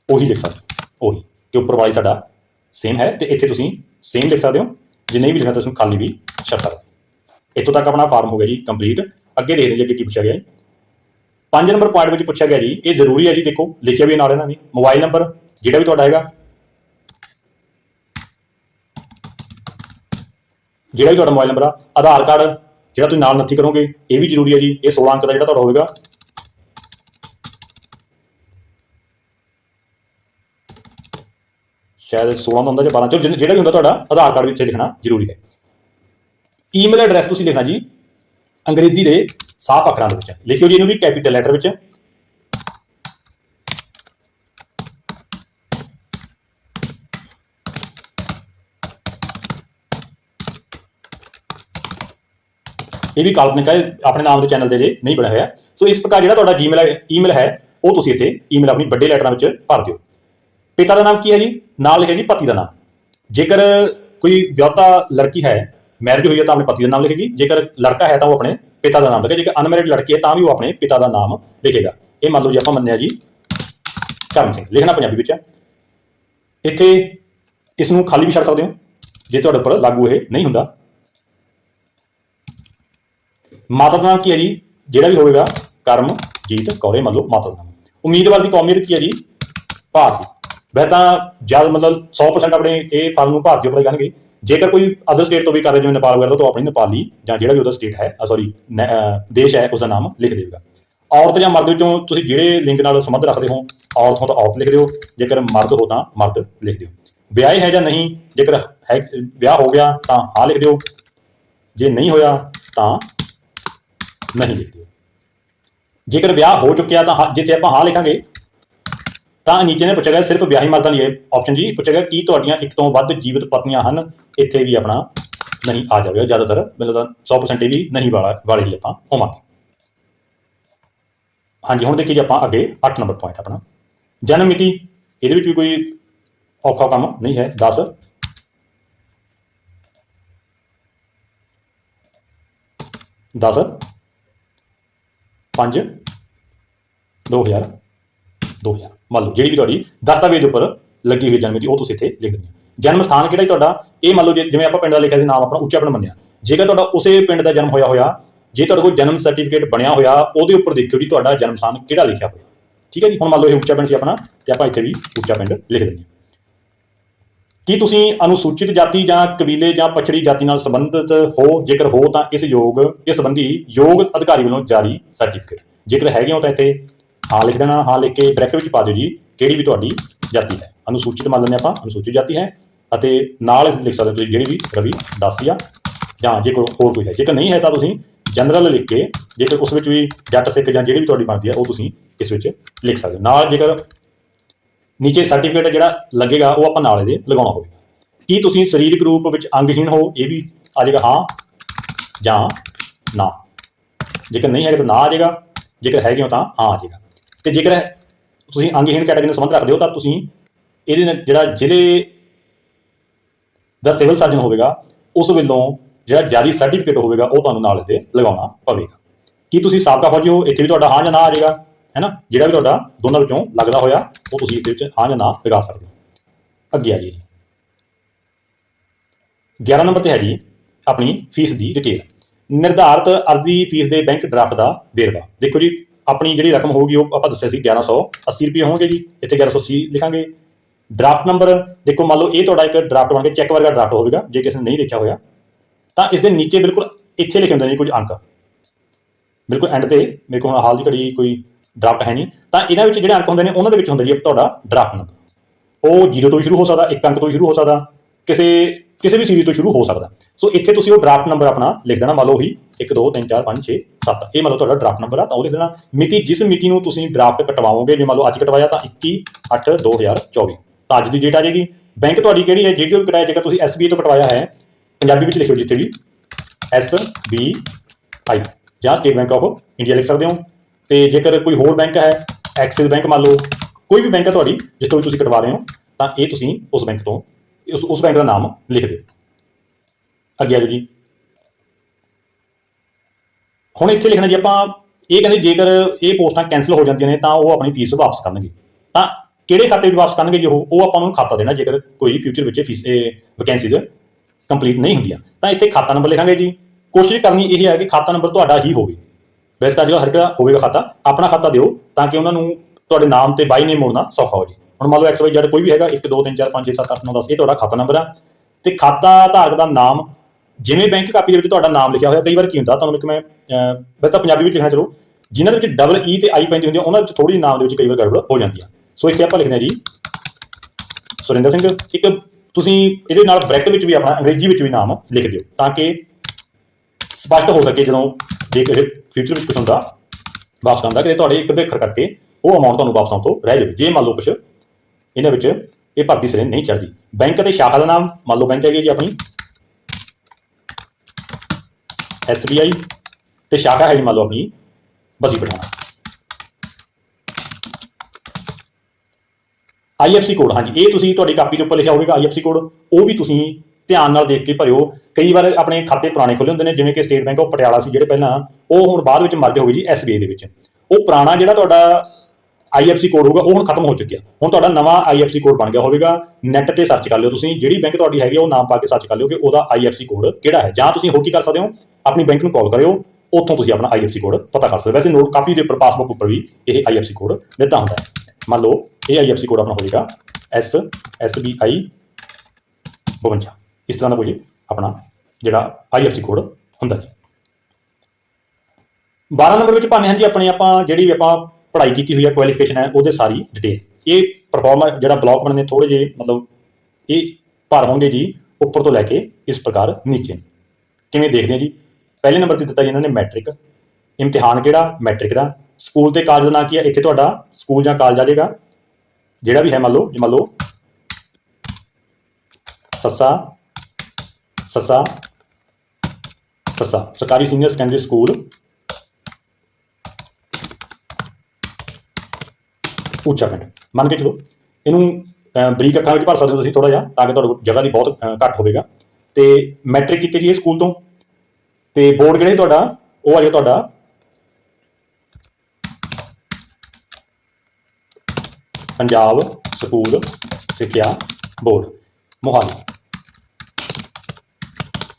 ਉਹੀ ਲਿਖ ਸਕਦੇ ਹੋ ਉਹੀ ਕਿ ਉੱਪਰ ਵਾਲੀ ਸਾਡਾ ਸੇਮ ਹੈ ਤੇ ਇੱਥੇ ਤੁਸੀਂ ਸੇਮ ਲਿਖ ਸਕਦੇ ਹੋ ਜੇ ਨਹੀਂ ਵੀ ਲਿਖਣਾ ਤਾਂ ਤੁਸੀਂ ਖਾਲੀ ਵੀ ਛੱਡ ਸਕਦੇ ਇੱਥੋਂ ਤੱਕ ਆਪਣਾ ਫਾਰਮ ਹੋ ਗਿਆ ਜੀ ਕੰਪਲੀਟ ਅੱਗੇ ਦੇਖਦੇ ਹਾਂ ਜੀ ਅੱਗੇ ਕੀ ਪੁੱਛਿਆ ਗਿਆ ਹੈ ਪੰਜ ਨੰਬਰ ਪੁਆਇੰਟ ਵਿੱਚ ਪੁੱਛਿਆ ਗਿਆ ਜੀ ਇਹ ਜ਼ਰੂਰੀ ਹੈ ਜੀ ਦੇਖੋ ਲਿਖਿਆ ਵੀ ਨਾਲ ਇਹਨਾਂ ਨੇ ਮੋਬਾਈਲ ਨੰਬਰ ਜਿਹੜਾ ਵੀ ਤੁਹਾਡਾ ਹੈਗਾ ਜਿਹੜਾ ਵੀ ਤੁਹਾਡਾ ਮੋਬਾਈਲ ਨੰਬਰ ਆ, ਆਧਾਰ ਕਾਰਡ ਜਿਹੜਾ ਤੁਸੀਂ ਨਾਲ ਨੱਥੀ ਕਰੋਗੇ, ਇਹ ਵੀ ਜ਼ਰੂਰੀ ਹੈ ਜੀ, ਇਹ 16 ਅੰਕ ਦਾ ਜਿਹੜਾ ਤੁਹਾਡਾ ਹੋਵੇਗਾ। ਸ਼ਾਇਦ 16 ਦਾ ਹੁੰਦਾ ਜਾਂ 12 ਚਲੋ ਜਿਹੜਾ ਵੀ ਹੁੰਦਾ ਤੁਹਾਡਾ, ਆਧਾਰ ਕਾਰਡ ਵਿੱਚ ਲਿਖਣਾ ਜ਼ਰੂਰੀ ਹੈ। ਈਮੇਲ ਐਡਰੈਸ ਤੁਸੀਂ ਲਿਖਣਾ ਜੀ, ਅੰਗਰੇਜ਼ੀ ਦੇ ਸਾਫ਼ ਅੱਖਰਾਂ ਦੇ ਵਿੱਚ, ਲਿਖਿਓ ਜੀ ਇਹਨੂੰ ਵੀ ਕੈਪੀਟਲ ਲੈਟਰ ਵਿੱਚ। ਇਹ ਵੀ ਕਾਲਪਨਿਕ ਹੈ, ਆਪਣੇ ਨਾਮ ਦੇ ਚੈਨਲ ਦੇ ਜੇ ਨਹੀਂ ਬਣਿਆ ਹੋਇਆ। ਸੋ ਇਸ ਪ੍ਰਕਾਰ ਜਿਹੜਾ ਤੁਹਾਡਾ ਜੀਮੇਲ ਈਮੇਲ ਹੈ, ਉਹ ਤੁਸੀਂ ਇੱਥੇ ਈਮੇਲ ਆਪਣੀ ਵੱਡੇ ਲੈਟਰਾਂ ਵਿੱਚ ਭਰ ਦਿਓ। ਪਿਤਾ ਦਾ ਨਾਮ ਕੀ ਹੈ ਜੀ? ਨਾਲ ਲਿਖਿਆ ਜੀ ਪਤੀ ਦਾ ਨਾਮ। ਜੇਕਰ ਕੋਈ ਵਿਆਹਤਾ ਲੜਕੀ ਹੈ ਮੈਰਿਜ ਹੋਈ ਹੈ ਤਾਂ ਆਪਣੇ ਪਤੀ ਦਾ ਨਾਮ ਲਿਖੇਗੀ। ਜੇਕਰ ਲੜਕਾ ਹੈ ਤਾਂ ਉਹ ਆਪਣੇ ਪਿਤਾ ਦਾ ਨਾਮ ਲਿਖੇਗਾ। ਜੇਕਰ ਅਨਮੈਰਿਡ ਲੜਕੀ ਹੈ ਤਾਂ ਵੀ ਉਹ ਆਪਣੇ ਪਿਤਾ ਦਾ ਨਾਮ ਲਿਖੇਗਾ। ਇਹ ਮੰਨ ਲਓ ਜੀ ਆਪਾਂ ਮੰਨਿਆ ਜੀ ਕਰਮ ਸਿੰਘ। ਲਿਖਣਾ ਪੰਜਾਬੀ ਵਿੱਚ ਹੈ। ਇੱਥੇ ਇਸ ਨੂੰ ਖਾਲੀ ਵੀ ਛੱਡ ਸਕਦੇ ਹੋ। ਜੇ ਤੁਹਾਡੇ ਉੱਪਰ ਲਾਗੂ ਇਹ ਨਹੀਂ ਹੁੰਦਾ ਮਾਤਾ ਦਾ ਨਾਮ ਕੀ ਹੈ ਜੀ? ਜਿਹੜਾ ਵੀ ਹੋਵੇਗਾ, ਕਰਮ, ਜੀਤ ਕੌਰੇ ਮੰਨ ਲਓ ਮਾਤਾ ਦਾ ਨਾਮ ਉਮੀਦਵਾਰ ਦੀ ਕੌਮੀਅਤ ਕੀ ਹੈ ਜੀ? ਭਾਰਤੀ। ਵੈਸੇ ਤਾਂ ਜਦ ਮਤਲਬ 100% ਆਪਣੇ ਇਹ ਫਲ ਨੂੰ ਭਾਰਤੀ ਉੱਪਰ ਜਾਣਗੇ ਜੇਕਰ ਕੋਈ ਅਦਰ ਸਟੇਟ ਤੋਂ ਵੀ ਕਰ ਰਿਹਾ, ਜਿਵੇਂ ਨੇਪਾਲ ਵਗੈਰਾ ਤੋਂ ਤਾਂ ਆਪਣੀ ਨੇਪਾਲੀ ਜਾਂ ਜਿਹੜਾ ਵੀ ਉਹਦਾ ਸਟੇਟ ਹੈ ਸੌਰੀ ਦੇਸ਼ ਹੈ ਉਸ ਦਾ ਨਾਮ ਲਿਖ ਦੇਵੇਗਾ। ਔਰਤ ਜਾਂ ਮਰਦ ਵਿੱਚੋਂ ਤੁਸੀਂ ਜਿਹੜੇ ਲਿੰਗ ਨਾਲ ਸੰਬੰਧ ਰੱਖਦੇ ਹੋ, ਔਰਤ ਹੋ ਤਾਂ ਔਰਤ ਲਿਖ ਦਿਓ, ਜੇਕਰ ਮਰਦ ਹੋ ਤਾਂ ਮਰਦ ਲਿਖ ਦਿਓ। ਵਿਆਹ ਹੈ ਜਾਂ ਨਹੀਂ, ਜੇਕਰ ਹੈ, ਵਿਆਹ ਹੋ ਗਿਆ ਤਾਂ ਹਾਂ ਲਿਖ ਦਿਓ। ਜੇ ਨਹੀਂ ਹੋਇਆ ਤਾਂ ਨਹੀਂ ਲਿਖਦੇ ਜੇਕਰ ਵਿਆਹ ਹੋ ਚੁੱਕਿਆ ਤਾਂ ਹਾਂ- ਜਿੱਥੇ ਆਪਾਂ ਹਾਂ ਲਿਖਾਂਗੇ, ਤਾਂ ਨੀਚੇ ਨੇ ਪੁੱਛਿਆ ਗਿਆ, ਸਿਰਫ ਵਿਆਹੀ ਮਰਦਾਂ ਲਈ ਆਪਸ਼ਨ ਜੀ, ਪੁੱਛਿਆ ਗਿਆ ਕੀ ਤੁਹਾਡੀਆਂ ਇੱਕ ਤੋਂ ਵੱਧ ਜੀਵਤ ਪਤਨੀਆਂ ਹਨ, ਇੱਥੇ ਵੀ ਆਪਣਾ ਨਹੀਂ ਆ ਜਾਵੇਗਾ ਜ਼ਿਆਦਾਤਰ ਮੈਨੂੰ ਤਾਂ 100% ਵੀ ਨਹੀਂ ਵਾਲਾ ਵਾਲੇ ਹੀ ਆਪਾਂ ਹੋਵਾਂਗੇ। ਹਾਂਜੀ, ਹੁਣ ਦੇਖੀਏ ਜੀ ਆਪਾਂ ਅੱਗੇ 8 ਨੰਬਰ ਪੁਆਇੰਟ ਆਪਣਾ। ਜਨਮ ਮਿਤੀ, ਇਹਦੇ ਵਿੱਚ ਵੀ ਕੋਈ ਔਖਾ ਕੰਮ ਨਹੀਂ ਹੈ। 10 10 5 2000 2000 ਮੰਨ ਲਓ, ਜਿਹੜੀ ਵੀ ਤੁਹਾਡੀ ਦਸਤਾਵੇਜ਼ ਉੱਪਰ ਲੱਗੀ ਹੋਈ ਜਨਮ ਦੀ ਉਹ ਤੁਸੀਂ ਇੱਥੇ ਲਿਖ ਦਿੰਦੇ ਹੋ। ਜਨਮ ਸਥਾਨ ਕਿਹੜਾ ਜੀ ਤੁਹਾਡਾ? ਇਹ ਮੰਨ ਲਓ, ਜੇ- ਜਿਵੇਂ ਆਪਾਂ ਪਿੰਡ ਦਾ ਲਿਖਿਆ ਸੀ, ਨਾਮ ਆਪਣਾ ਉੱਚਾ ਪਿੰਡ ਮੰਨਿਆ। ਜੇਕਰ ਤੁਹਾਡਾ ਉਸੇ ਪਿੰਡ ਦਾ ਜਨਮ ਹੋਇਆ ਹੋਇਆ, ਜੇ ਤੁਹਾਡੇ ਕੋਲ ਜਨਮ ਸਰਟੀਫਿਕੇਟ ਬਣਿਆ ਹੋਇਆ, ਉਹਦੇ ਉੱਪਰ ਦੇਖਿਓ ਜੀ ਤੁਹਾਡਾ ਜਨਮ ਸਥਾਨ ਕਿਹੜਾ ਲਿਖਿਆ ਹੋਇਆ। ਠੀਕ ਹੈ ਜੀ? ਹੁਣ ਮੰਨ ਲਓ, ਇਹ ਉੱਚਾ ਪਿੰਡ ਸੀ ਆਪਣਾ, ਤੇ ਆਪਾਂ ਇੱਥੇ ਵੀ ਉੱਚਾ ਪਿੰਡ ਲਿਖ ਦਿੰਦੇ ਹਾਂ। ਕੀ ਤੁਸੀਂ ਅਨੁਸੂਚਿਤ ਜਾਤੀ ਜਾਂ ਕਬੀਲੇ ਜਾਂ ਪਛੜੀ ਜਾਤੀ ਨਾਲ ਸੰਬੰਧਿਤ ਹੋ? ਜੇਕਰ ਹੋ, ਤਾਂ ਇਸ ਯੋਗ, ਇਸ ਸੰਬੰਧੀ ਯੋਗ ਅਧਿਕਾਰੀ ਵੱਲੋਂ ਜਾਰੀ ਸਰਟੀਫਿਕੇਟ। ਜੇਕਰ ਹੈਗੇ ਹੋ, ਤਾਂ ਇੱਥੇ ਹਾਂ ਲਿਖ ਦੇਣਾ ਹਾਂ ਲਿਖ ਕੇ ਬ੍ਰੈਕਟ ਵਿੱਚ ਪਾ ਦਿਓ ਜੀ, ਕਿਹੜੀ ਵੀ ਤੁਹਾਡੀ ਜਾਤੀ ਹੈ। ਅਨੁਸੂਚਿਤ ਮੰਨ ਲੈਂਦੇ ਆਪਾਂ, ਅਨੁਸੂਚਿਤ ਜਾਤੀ ਹੈ, ਅਤੇ ਨਾਲ ਇਸ ਲਿਖ ਸਕਦੇ ਹੋ ਤੁਸੀਂ ਜਿਹੜੀ ਵੀ ਰਵੀ ਦਾਸੀ ਆ, ਜਾਂ ਜੇਕਰ ਹੋਰ ਕੋਈ ਹੈ। ਜੇਕਰ ਨਹੀਂ ਹੈ, ਤਾਂ ਤੁਸੀਂ ਜਨਰਲ ਲਿਖ ਕੇ, ਜੇਕਰ ਉਸ ਵਿੱਚ ਵੀ ਜੱਟ ਸਿੱਖ ਜਾਂ ਜਿਹੜੀ ਵੀ ਤੁਹਾਡੀ ਬਣਦੀ ਹੈ, ਉਹ ਤੁਸੀਂ ਇਸ ਵਿੱਚ ਲਿਖ ਸਕਦੇ ਹੋ। ਨਾਲ ਜੇਕਰ ਨੀਚੇ ਸਰਟੀਫਿਕੇਟ ਜਿਹੜਾ ਲੱਗੇਗਾ, ਉਹ ਆਪਾਂ ਨਾਲ ਇਹਦੇ ਲਗਾਉਣਾ ਹੋਵੇਗਾ। ਕੀ ਤੁਸੀਂ ਸਰੀਰਕ ਰੂਪ ਵਿੱਚ ਅੰਗਹੀਣ ਹੋ, ਇਹ ਵੀ ਆ ਜਾਏਗਾ ਹਾਂ ਜਾਂ ਨਾ। ਜੇਕਰ ਨਹੀਂ ਹੈਗਾ ਤਾਂ ਨਾ ਆ ਜਾਏਗਾ, ਜੇਕਰ ਹੈਗੇ ਹੋ ਤਾਂ ਹਾਂ ਆ ਜਾਏਗਾ। ਤੇ ਜੇਕਰ ਤੁਸੀਂ ਅੰਗਹੀਣ ਕੈਟਾਗਰੀ ਨਾਲ ਸੰਬੰਧ ਰੱਖਦੇ ਹੋ ਤਾਂ ਤੁਸੀਂ ਇਹਦੇ ਨਾਲ ਜਿਹੜਾ ਜ਼ਿਲ੍ਹੇ ਦਾ ਸਿਵਲ ਸਰਜਨ ਹੋਵੇਗਾ, ਉਸ ਵੱਲੋਂ ਜਿਹੜਾ ਜਾਰੀ ਸਰਟੀਫਿਕੇਟ ਹੋਵੇਗਾ, ਉਹ ਤੁਹਾਨੂੰ ਨਾਲ ਇਹਦੇ ਲਗਾਉਣਾ ਪਵੇਗਾ। ਕੀ ਤੁਸੀਂ ਸਾਬਕਾ ਫੌਜੀ ਹੋ, ਇੱਥੇ ਵੀ ਤੁਹਾਡਾ ਹਾਂ ਜਾਂ ਨਾ ਆ ਜਾਏਗਾ? ਹੈ ਨਾ ਜਿਹੜਾ ਵੀ ਤੁਹਾਡਾ ਦੋਨਾਂ ਵਿੱਚੋਂ ਲੱਗਦਾ ਹੋਇਆ, ਉਹ ਤੁਸੀਂ ਇਹਦੇ ਵਿੱਚ ਹਾਂ ਜਾਂ ਨਾ ਲਗਾ ਸਕਦੇ ਹੋ। ਅੱਗੇ ਆ ਜੀ। 11 ਨੰਬਰ ਤੇ ਹੈ ਜੀ, ਆਪਣੀ ਫੀਸ ਦੀ ਡਿਟੇਲ ਨਿਰਧਾਰਤ ਅਰਜ਼ੀ ਫੀਸ ਦੇ ਬੈਂਕ ਡਰਾਫਟ ਦਾ ਵੇਰਵਾ। ਦੇਖੋ ਜੀ, ਆਪਣੀ ਜਿਹੜੀ ਰਕਮ ਹੋਊਗੀ, ਉਹ ਆਪਾਂ ਦੱਸਿਆ ਸੀ 1180 ਰੁਪਏ ਹੋਣਗੇ ਜੀ। ਇੱਥੇ 1180 ਲਿਖਾਂਗੇ। ਡਰਾਫਟ ਨੰਬਰ, ਦੇਖੋ ਮੰਨ ਲਓ ਇਹ ਤੁਹਾਡਾ ਇੱਕ ਡਰਾਫਟ ਬਣ ਕੇ ਚੈੱਕ ਵਰਗਾ ਡਰਾਫਟ ਹੋਵੇਗਾ, ਜੇ ਕਿਸੇ ਨੇ ਨਹੀਂ ਦੇਖਿਆ ਹੋਇਆ। ਤਾਂ ਇਸ ਦੇ ਨੀਚੇ ਬਿਲਕੁਲ ਇੱਥੇ ਲਿਖੇ ਹੁੰਦੇ ਨੇ ਕੁਝ ਅੰਕ। ਬਿਲਕੁਲ ਐਂਡ ਤੇ ਮੇਰੇ ਕੋਲ ਹੁਣ ਹਾਲ ਦੀ ਘੜੀ ਕੋਈ ਡਰਾਫਟ ਹੈ ਨਹੀਂ, ਤਾਂ ਇਹਨਾਂ ਵਿੱਚ ਜਿਹੜੇ ਅੰਕ ਹੁੰਦੇ ਨੇ, ਉਹਨਾਂ ਦੇ ਵਿੱਚ ਹੁੰਦਾ ਜੀ ਤੁਹਾਡਾ ਡਰਾਫਟ ਨੰਬਰ ਉਹ 0 ਤੋਂ ਵੀ ਸ਼ੁਰੂ ਹੋ ਸਕਦਾ, ਇੱਕ ਅੰਕ ਤੋਂ ਵੀ ਸ਼ੁਰੂ ਹੋ ਸਕਦਾ, ਕਿਸੇ ਕਿਸੇ ਵੀ ਸੀਰੀਜ਼ ਤੋਂ ਸ਼ੁਰੂ ਹੋ ਸਕਦਾ। ਸੋ ਇੱਥੇ ਤੁਸੀਂ ਉਹ ਡਰਾਫਟ ਨੰਬਰ ਆਪਣਾ ਲਿਖ ਦੇਣਾ, ਮੰਨ ਲਓ ਹੀ 1 2 3 4 5 6 7 ਇਹ ਮਤਲਬ ਤੁਹਾਡਾ ਡਰਾਫਟ ਨੰਬਰ ਆ, ਤਾਂ ਉਹ ਲਿਖ ਦੇਣਾ। ਮਿਤੀ, ਜਿਸ ਮਿਤੀ ਨੂੰ ਤੁਸੀਂ ਡਰਾਫਟ ਕਟਵਾਓਗੇ, ਜੇ ਮੰਨ ਲਓ ਅੱਜ ਕਟਵਾਇਆ, ਤਾਂ 21 8 2024 ਤਾਂ ਅੱਜ ਦੀ ਡੇਟ ਆ ਜਾਏਗੀ। ਬੈਂਕ ਤੁਹਾਡੀ ਕਿਹੜੀ ਹੈ? ਜਿਹੜੀ ਤੋਂ ਕਟਾਇਆ ਜੇਕਰ ਤੁਸੀਂ SBI ਤੋਂ ਕਟਵਾਇਆ ਹੈ, ਪੰਜਾਬੀ ਵਿੱਚ ਲਿਖਿਓ ਜਿੱਥੇ ਵੀ, ਐਸ ਬੀ ਆਈ। ਜਾਂ ਸਟੇਟ ਬੈਂਕ ਆਫ ਇੰਡੀਆ ਲਿਖ ਸਕਦੇ ਹੋ। ਤੇ ਜੇਕਰ ਕੋਈ ਹੋਰ ਬੈਂਕ ਹੈ ਐਕਸਿਸ ਬੈਂਕ ਮੰਨ ਲਓ, ਕੋਈ ਵੀ ਬੈਂਕ ਹੈ ਤੁਹਾਡੀ, ਜਿਸ ਤੋਂ ਵੀ ਤੁਸੀਂ ਕਟਵਾ ਰਹੇ ਹੋ, ਤਾਂ ਇਹ ਤੁਸੀਂ ਉਸ ਬੈਂਕ ਤੋਂ, ਉਸ ਉਸ ਬੈਂਕ ਦਾ ਨਾਮ ਲਿਖ ਦਿਓ। ਅੱਗੇ ਆ ਜਾਓ ਜੀ। ਹੁਣ ਇੱਥੇ ਲਿਖਣਾ ਜੀ, ਆਪਾਂ ਇਹ ਕਹਿੰਦੇ ਜੇਕਰ ਇਹ ਪੋਸਟਾਂ ਕੈਨਸਲ ਹੋ ਜਾਂਦੀਆਂ ਨੇ, ਤਾਂ ਉਹ ਆਪਣੀ ਫੀਸ ਵਾਪਸ ਕਰਨਗੇ। ਤਾਂ ਕਿਹੜੇ ਖਾਤੇ ਵਿੱਚ ਵਾਪਸ ਕਰਨਗੇ ਜੀ ਉਹ? ਉਹ ਆਪਾਂ ਨੂੰ ਖਾਤਾ ਦੇਣਾ, ਜੇਕਰ ਕੋਈ ਫਿਊਚਰ ਵਿੱਚ ਫੀਸ ਵੈਕੈਂਸੀਜ਼ ਕੰਪਲੀਟ ਨਹੀਂ ਹੁੰਦੀਆਂ। ਤਾਂ ਇੱਥੇ ਖਾਤਾ ਨੰਬਰ ਲਿਖਾਂਗੇ ਜੀ। ਕੋਸ਼ਿਸ਼ ਕਰਨੀ ਇਹ ਹੈ ਕਿ ਖਾਤਾ ਨੰਬਰ ਤੁਹਾਡਾ ਹੀ ਹੋਵੇ। ਵੈਸੇ ਤਾਂ ਜਿਹੜਾ ਹਰ ਇੱਕ ਦਾ ਹੋਵੇਗਾ ਖਾਤਾ, ਆਪਣਾ ਖਾਤਾ ਦਿਓ ਤਾਂ ਕਿ ਉਹਨਾਂ ਨੂੰ ਤੁਹਾਡੇ ਨਾਮ ਤੇ ਬਾਈ ਨੇਮ ਮੋੜਨਾ ਸੌਖਾ ਹੋ ਜੇ। ਹੁਣ ਮੰਨ ਲਓ ਐਕਸ ਵਾਈ ਜ਼ੈਡ ਕੋਈ ਵੀ ਹੈਗਾ 1 2 3 4 5 6 7 8 9 10 ਇਹ ਤੁਹਾਡਾ ਖਾਤਾ ਨੰਬਰ ਆ। ਤੇ ਖਾਤਾ ਧਾਰਕ ਦਾ ਨਾਮ, ਜਿਵੇਂ ਬੈਂਕ ਕਾਪੀ ਦੇ ਵਿੱਚ ਤੁਹਾਡਾ ਨਾਮ ਲਿਖਿਆ ਹੋਇਆ, ਕਈ ਵਾਰ ਕੀ ਹੁੰਦਾ, ਤੁਹਾਨੂੰ ਇੱਕ ਮੈਂ ਵੈਸੇ ਤਾਂ ਪੰਜਾਬੀ ਵਿੱਚ ਲਿਖਣਾ ਚਲੋ, ਜਿਨ੍ਹਾਂ ਦੇ ਵਿੱਚ ਡਬਲ ਈ e ਤੇ ਆਈ ਪੈਂਦੀ ਹੁੰਦੀ ਹੈ ਉਹਨਾਂ ਵਿੱਚ ਥੋੜੀ ਨਾਮ ਦੇ ਵਿੱਚ ਕਈ ਵਾਰ ਗੜਬੜ ਹੋ ਜਾਂਦੀ ਆ। ਸੋ ਇੱਥੇ ਆਪਾਂ ਲਿਖਦੇ ਹਾਂ ਜੀ, ਸੁਰਿੰਦਰ ਸਿੰਘ, ਇੱਕ ਤੁਸੀਂ ਇਹਦੇ ਨਾਲ ਬ੍ਰੈਕਟ ਵਿੱਚ ਵੀ ਆਪਣਾ ਅੰਗਰੇਜ਼ੀ ਵਿੱਚ ਵੀ ਨਾਮ ਲਿਖ ਦਿਓ, ਤਾਂ ਕਿ ਸਪਸ਼ਟ ਹੋ ਸਕੇ ਜਦੋਂ ਜੇ ਕਿਸੇ ਫਿਊਚਰ ਵਿੱਚ ਕੁਝ ਹੁੰਦਾ, ਵਾਪਸ ਕਰਦਾ ਕਿ ਤੁਹਾਡੇ ਇੱਕ ਦੇ ਅੱਖਰ ਕਰਕੇ ਉਹ ਅਮਾਉਂਟ ਤੁਹਾਨੂੰ ਵਾਪਸ ਆਉਣ ਤੋਂ ਰਹਿ ਜਾਵੇ। ਜੇ ਮੰਨ ਲਓ ਕੁਝ ਇਹਨਾਂ ਵਿੱਚ ਇਹ ਭਰਤੀ ਸਿਰੇ ਨਹੀਂ ਚੜਦੀ ਬੈਂਕ ਅਤੇ ਸ਼ਾਖਾ ਦਾ ਨਾਮ ਮੰਨ ਲਓ ਬੈਂਕ ਹੈਗੀ ਜੀ ਆਪਣੀ। SBI ਤੇ ਸ਼ਾਖਾ ਹੈ ਜੀ ਮੰਨ ਲਓ ਆਪਣੀ ਬਸੀ ਪਠਾਣਾ IFC ਕੋਡ ਹਾਂਜੀ, ਇਹ ਤੁਸੀਂ ਤੁਹਾਡੀ ਕਾਪੀ ਦੇ ਉੱਪਰ ਲਿਖਿਆ ਹੋਵੇਗਾ IFC ਕੋਡ ਉਹ ਵੀ ਤੁਸੀਂ ਧਿਆਨ ਨਾਲ ਦੇਖ ਕੇ ਭਰਿਓ। ਕਈ ਵਾਰ ਆਪਣੇ ਖਾਤੇ ਪੁਰਾਣੇ ਖੁੱਲੇ ਹੁੰਦੇ ਨੇ ਜਿਵੇਂ ਕਿ ਸਟੇਟ ਬੈਂਕ ਆਫ ਪਟਿਆਲਾ ਸੀ ਜਿਹੜੇ ਪਹਿਲਾਂ ਉਹ ਹੁਣ ਬਾਅਦ ਵਿੱਚ ਮਰਜ ਹੋ ਗਈ ਜੀ SBI ਦੇ ਵਿੱਚ। ਉਹ ਪੁਰਾਣਾ ਜਿਹੜਾ ਤੁਹਾਡਾ IFC ਕੋਡ ਹੋਊਗਾ ਉਹ ਹੁਣ ਖਤਮ ਹੋ ਚੁੱਕਿਆ। ਹੁਣ ਤੁਹਾਡਾ ਨਵਾਂ IFC ਕੋਡ ਬਣ ਗਿਆ ਹੋਵੇਗਾ। ਨੈਟ ਤੇ ਸਰਚ ਕਰ ਲਿਓ ਤੁਸੀਂ। ਜਿਹੜੀ ਬੈਂਕ ਤੁਹਾਡੀ ਹੈਗੀ ਆ, ਉਹ ਨਾਮ ਪਾ ਕੇ ਸਰਚ ਕਰ ਲਿਓ ਕਿ ਉਹਦਾ IFC ਕੋਡ ਕਿਹੜਾ ਹੈ। ਜਾਂ ਤੁਸੀਂ ਹੋਰ ਕੀ ਕਰ ਸਕਦੇ ਹੋ? ਆਪਣੀ ਬੈਂਕ ਨੂੰ ਕਾਲ ਕਰਿਓ। ਉੱਥੋਂ ਤੁਸੀਂ ਆਪਣਾ IFC ਕੋਡ ਪਤਾ ਕਰ ਸਕਦੇ ਹੋ। ਵੈਸੇ ਨੋਟ ਕਾਫੀ ਦੇ ਉੱਪਰ ਪਾਸਬੁੱਕ ਉੱਪਰ ਵੀ ਇਹ IFC ਕੋਡ ਦਿੱਤਾ ਹੁੰਦਾ ਹੈ। ਮੰਨ ਲਓ ਇਹ IFC ਕੋਡ ਆਪਣਾ ਹੋਵੇਗਾ S SBI 52 ਇਸ ਤਰ੍ਹਾਂ ਦਾ ਕੋਈ ਆਪਣਾ ਜਿਹੜਾ IFC ਕੋਡ ਹੁੰਦਾ ਜੀ। 12 ਨੰਬਰ ਵਿੱਚ ਭਾਵੇਂ ਹਾਂਜੀ ਆਪਣੇ ਆਪਾਂ ਜਿਹੜੀ ਵੀ ਆਪਾਂ ਪੜ੍ਹਾਈ ਕੀਤੀ ਹੋਈ ਹੈ ਕੁਆਲੀਫਿਕੇਸ਼ਨ ਹੈ, ਉਹਦੇ ਸਾਰੀ ਡਿਟੇਲ ਇਹ ਪਰਫਾਰਮਰ ਜਿਹੜਾ ਬਲੌਕ ਬਣਨੇ ਥੋੜੇ ਜਿਹੇ ਮਤਲਬ ਇਹ ਭਾਰ ਹੋਣਗੇ ਜੀ ਉੱਪਰ ਤੋਂ ਲੈ ਕੇ ਇਸ ਪ੍ਰਕਾਰ ਨੀਚੇ। ਕਿਵੇਂ ਦੇਖਦੇ ਹਾਂ ਜੀ? ਪਹਿਲੇ ਨੰਬਰ ਤੇ ਦਿੱਤਾ ਜੀ ਇਹਨਾਂ ਨੇ ਮੈਟ੍ਰਿਕ। ਇਮਤਿਹਾਨ ਕਿਹੜਾ? ਮੈਟ੍ਰਿਕ ਦਾ। ਸਕੂਲ ਤੇ ਕਾਲਜ ਦਾ ਨਾਂ ਕੀ ਹੈ ਇੱਥੇ ਤੁਹਾਡਾ ਸਕੂਲ ਜਾਂ ਕਾਲਜ ਆ ਜਾਏਗਾ ਜਿਹੜਾ ਵੀ ਹੈ ਮੰਨ ਲਓ, ਜੇ ਮੰਨ ਲਓ, ਸੱਸਾ ਸੱਸਾ। ਸੱਸਾ, ਸਰਕਾਰੀ ਸੀਨੀਅਰ ਸੈਕੰਡਰੀ ਸਕੂਲ ਉੱਚਾ ਪਿੰਡ। ਮੰਨ ਕੇ ਚਲੋ, ਇਹਨੂੰ ਬਰੀਕ ਅੱਖਾਂ ਵਿੱਚ ਭਰ ਸਕਦੇ ਹੋ ਤੁਸੀਂ ਥੋੜਾ ਜਿਹਾ, ਤਾਂ ਕਿ ਤੁਹਾਡੇ ਕੋਲ ਜਗ੍ਹਾ ਦੀ ਬਹੁਤ ਘੱਟ ਹੋਵੇਗਾ। ਤੇ ਮੈਟ੍ਰਿਕ ਕੀਤੀ ਜੀ ਇਹ ਸਕੂਲ ਤੋਂ। ਤੇ ਬੋਰਡ ਕਿਹੜਾ ਤੁਹਾਡਾ? ਉਹ ਆ ਗਿਆ ਤੁਹਾਡਾ। Punjab school Sikhya board, Mohali.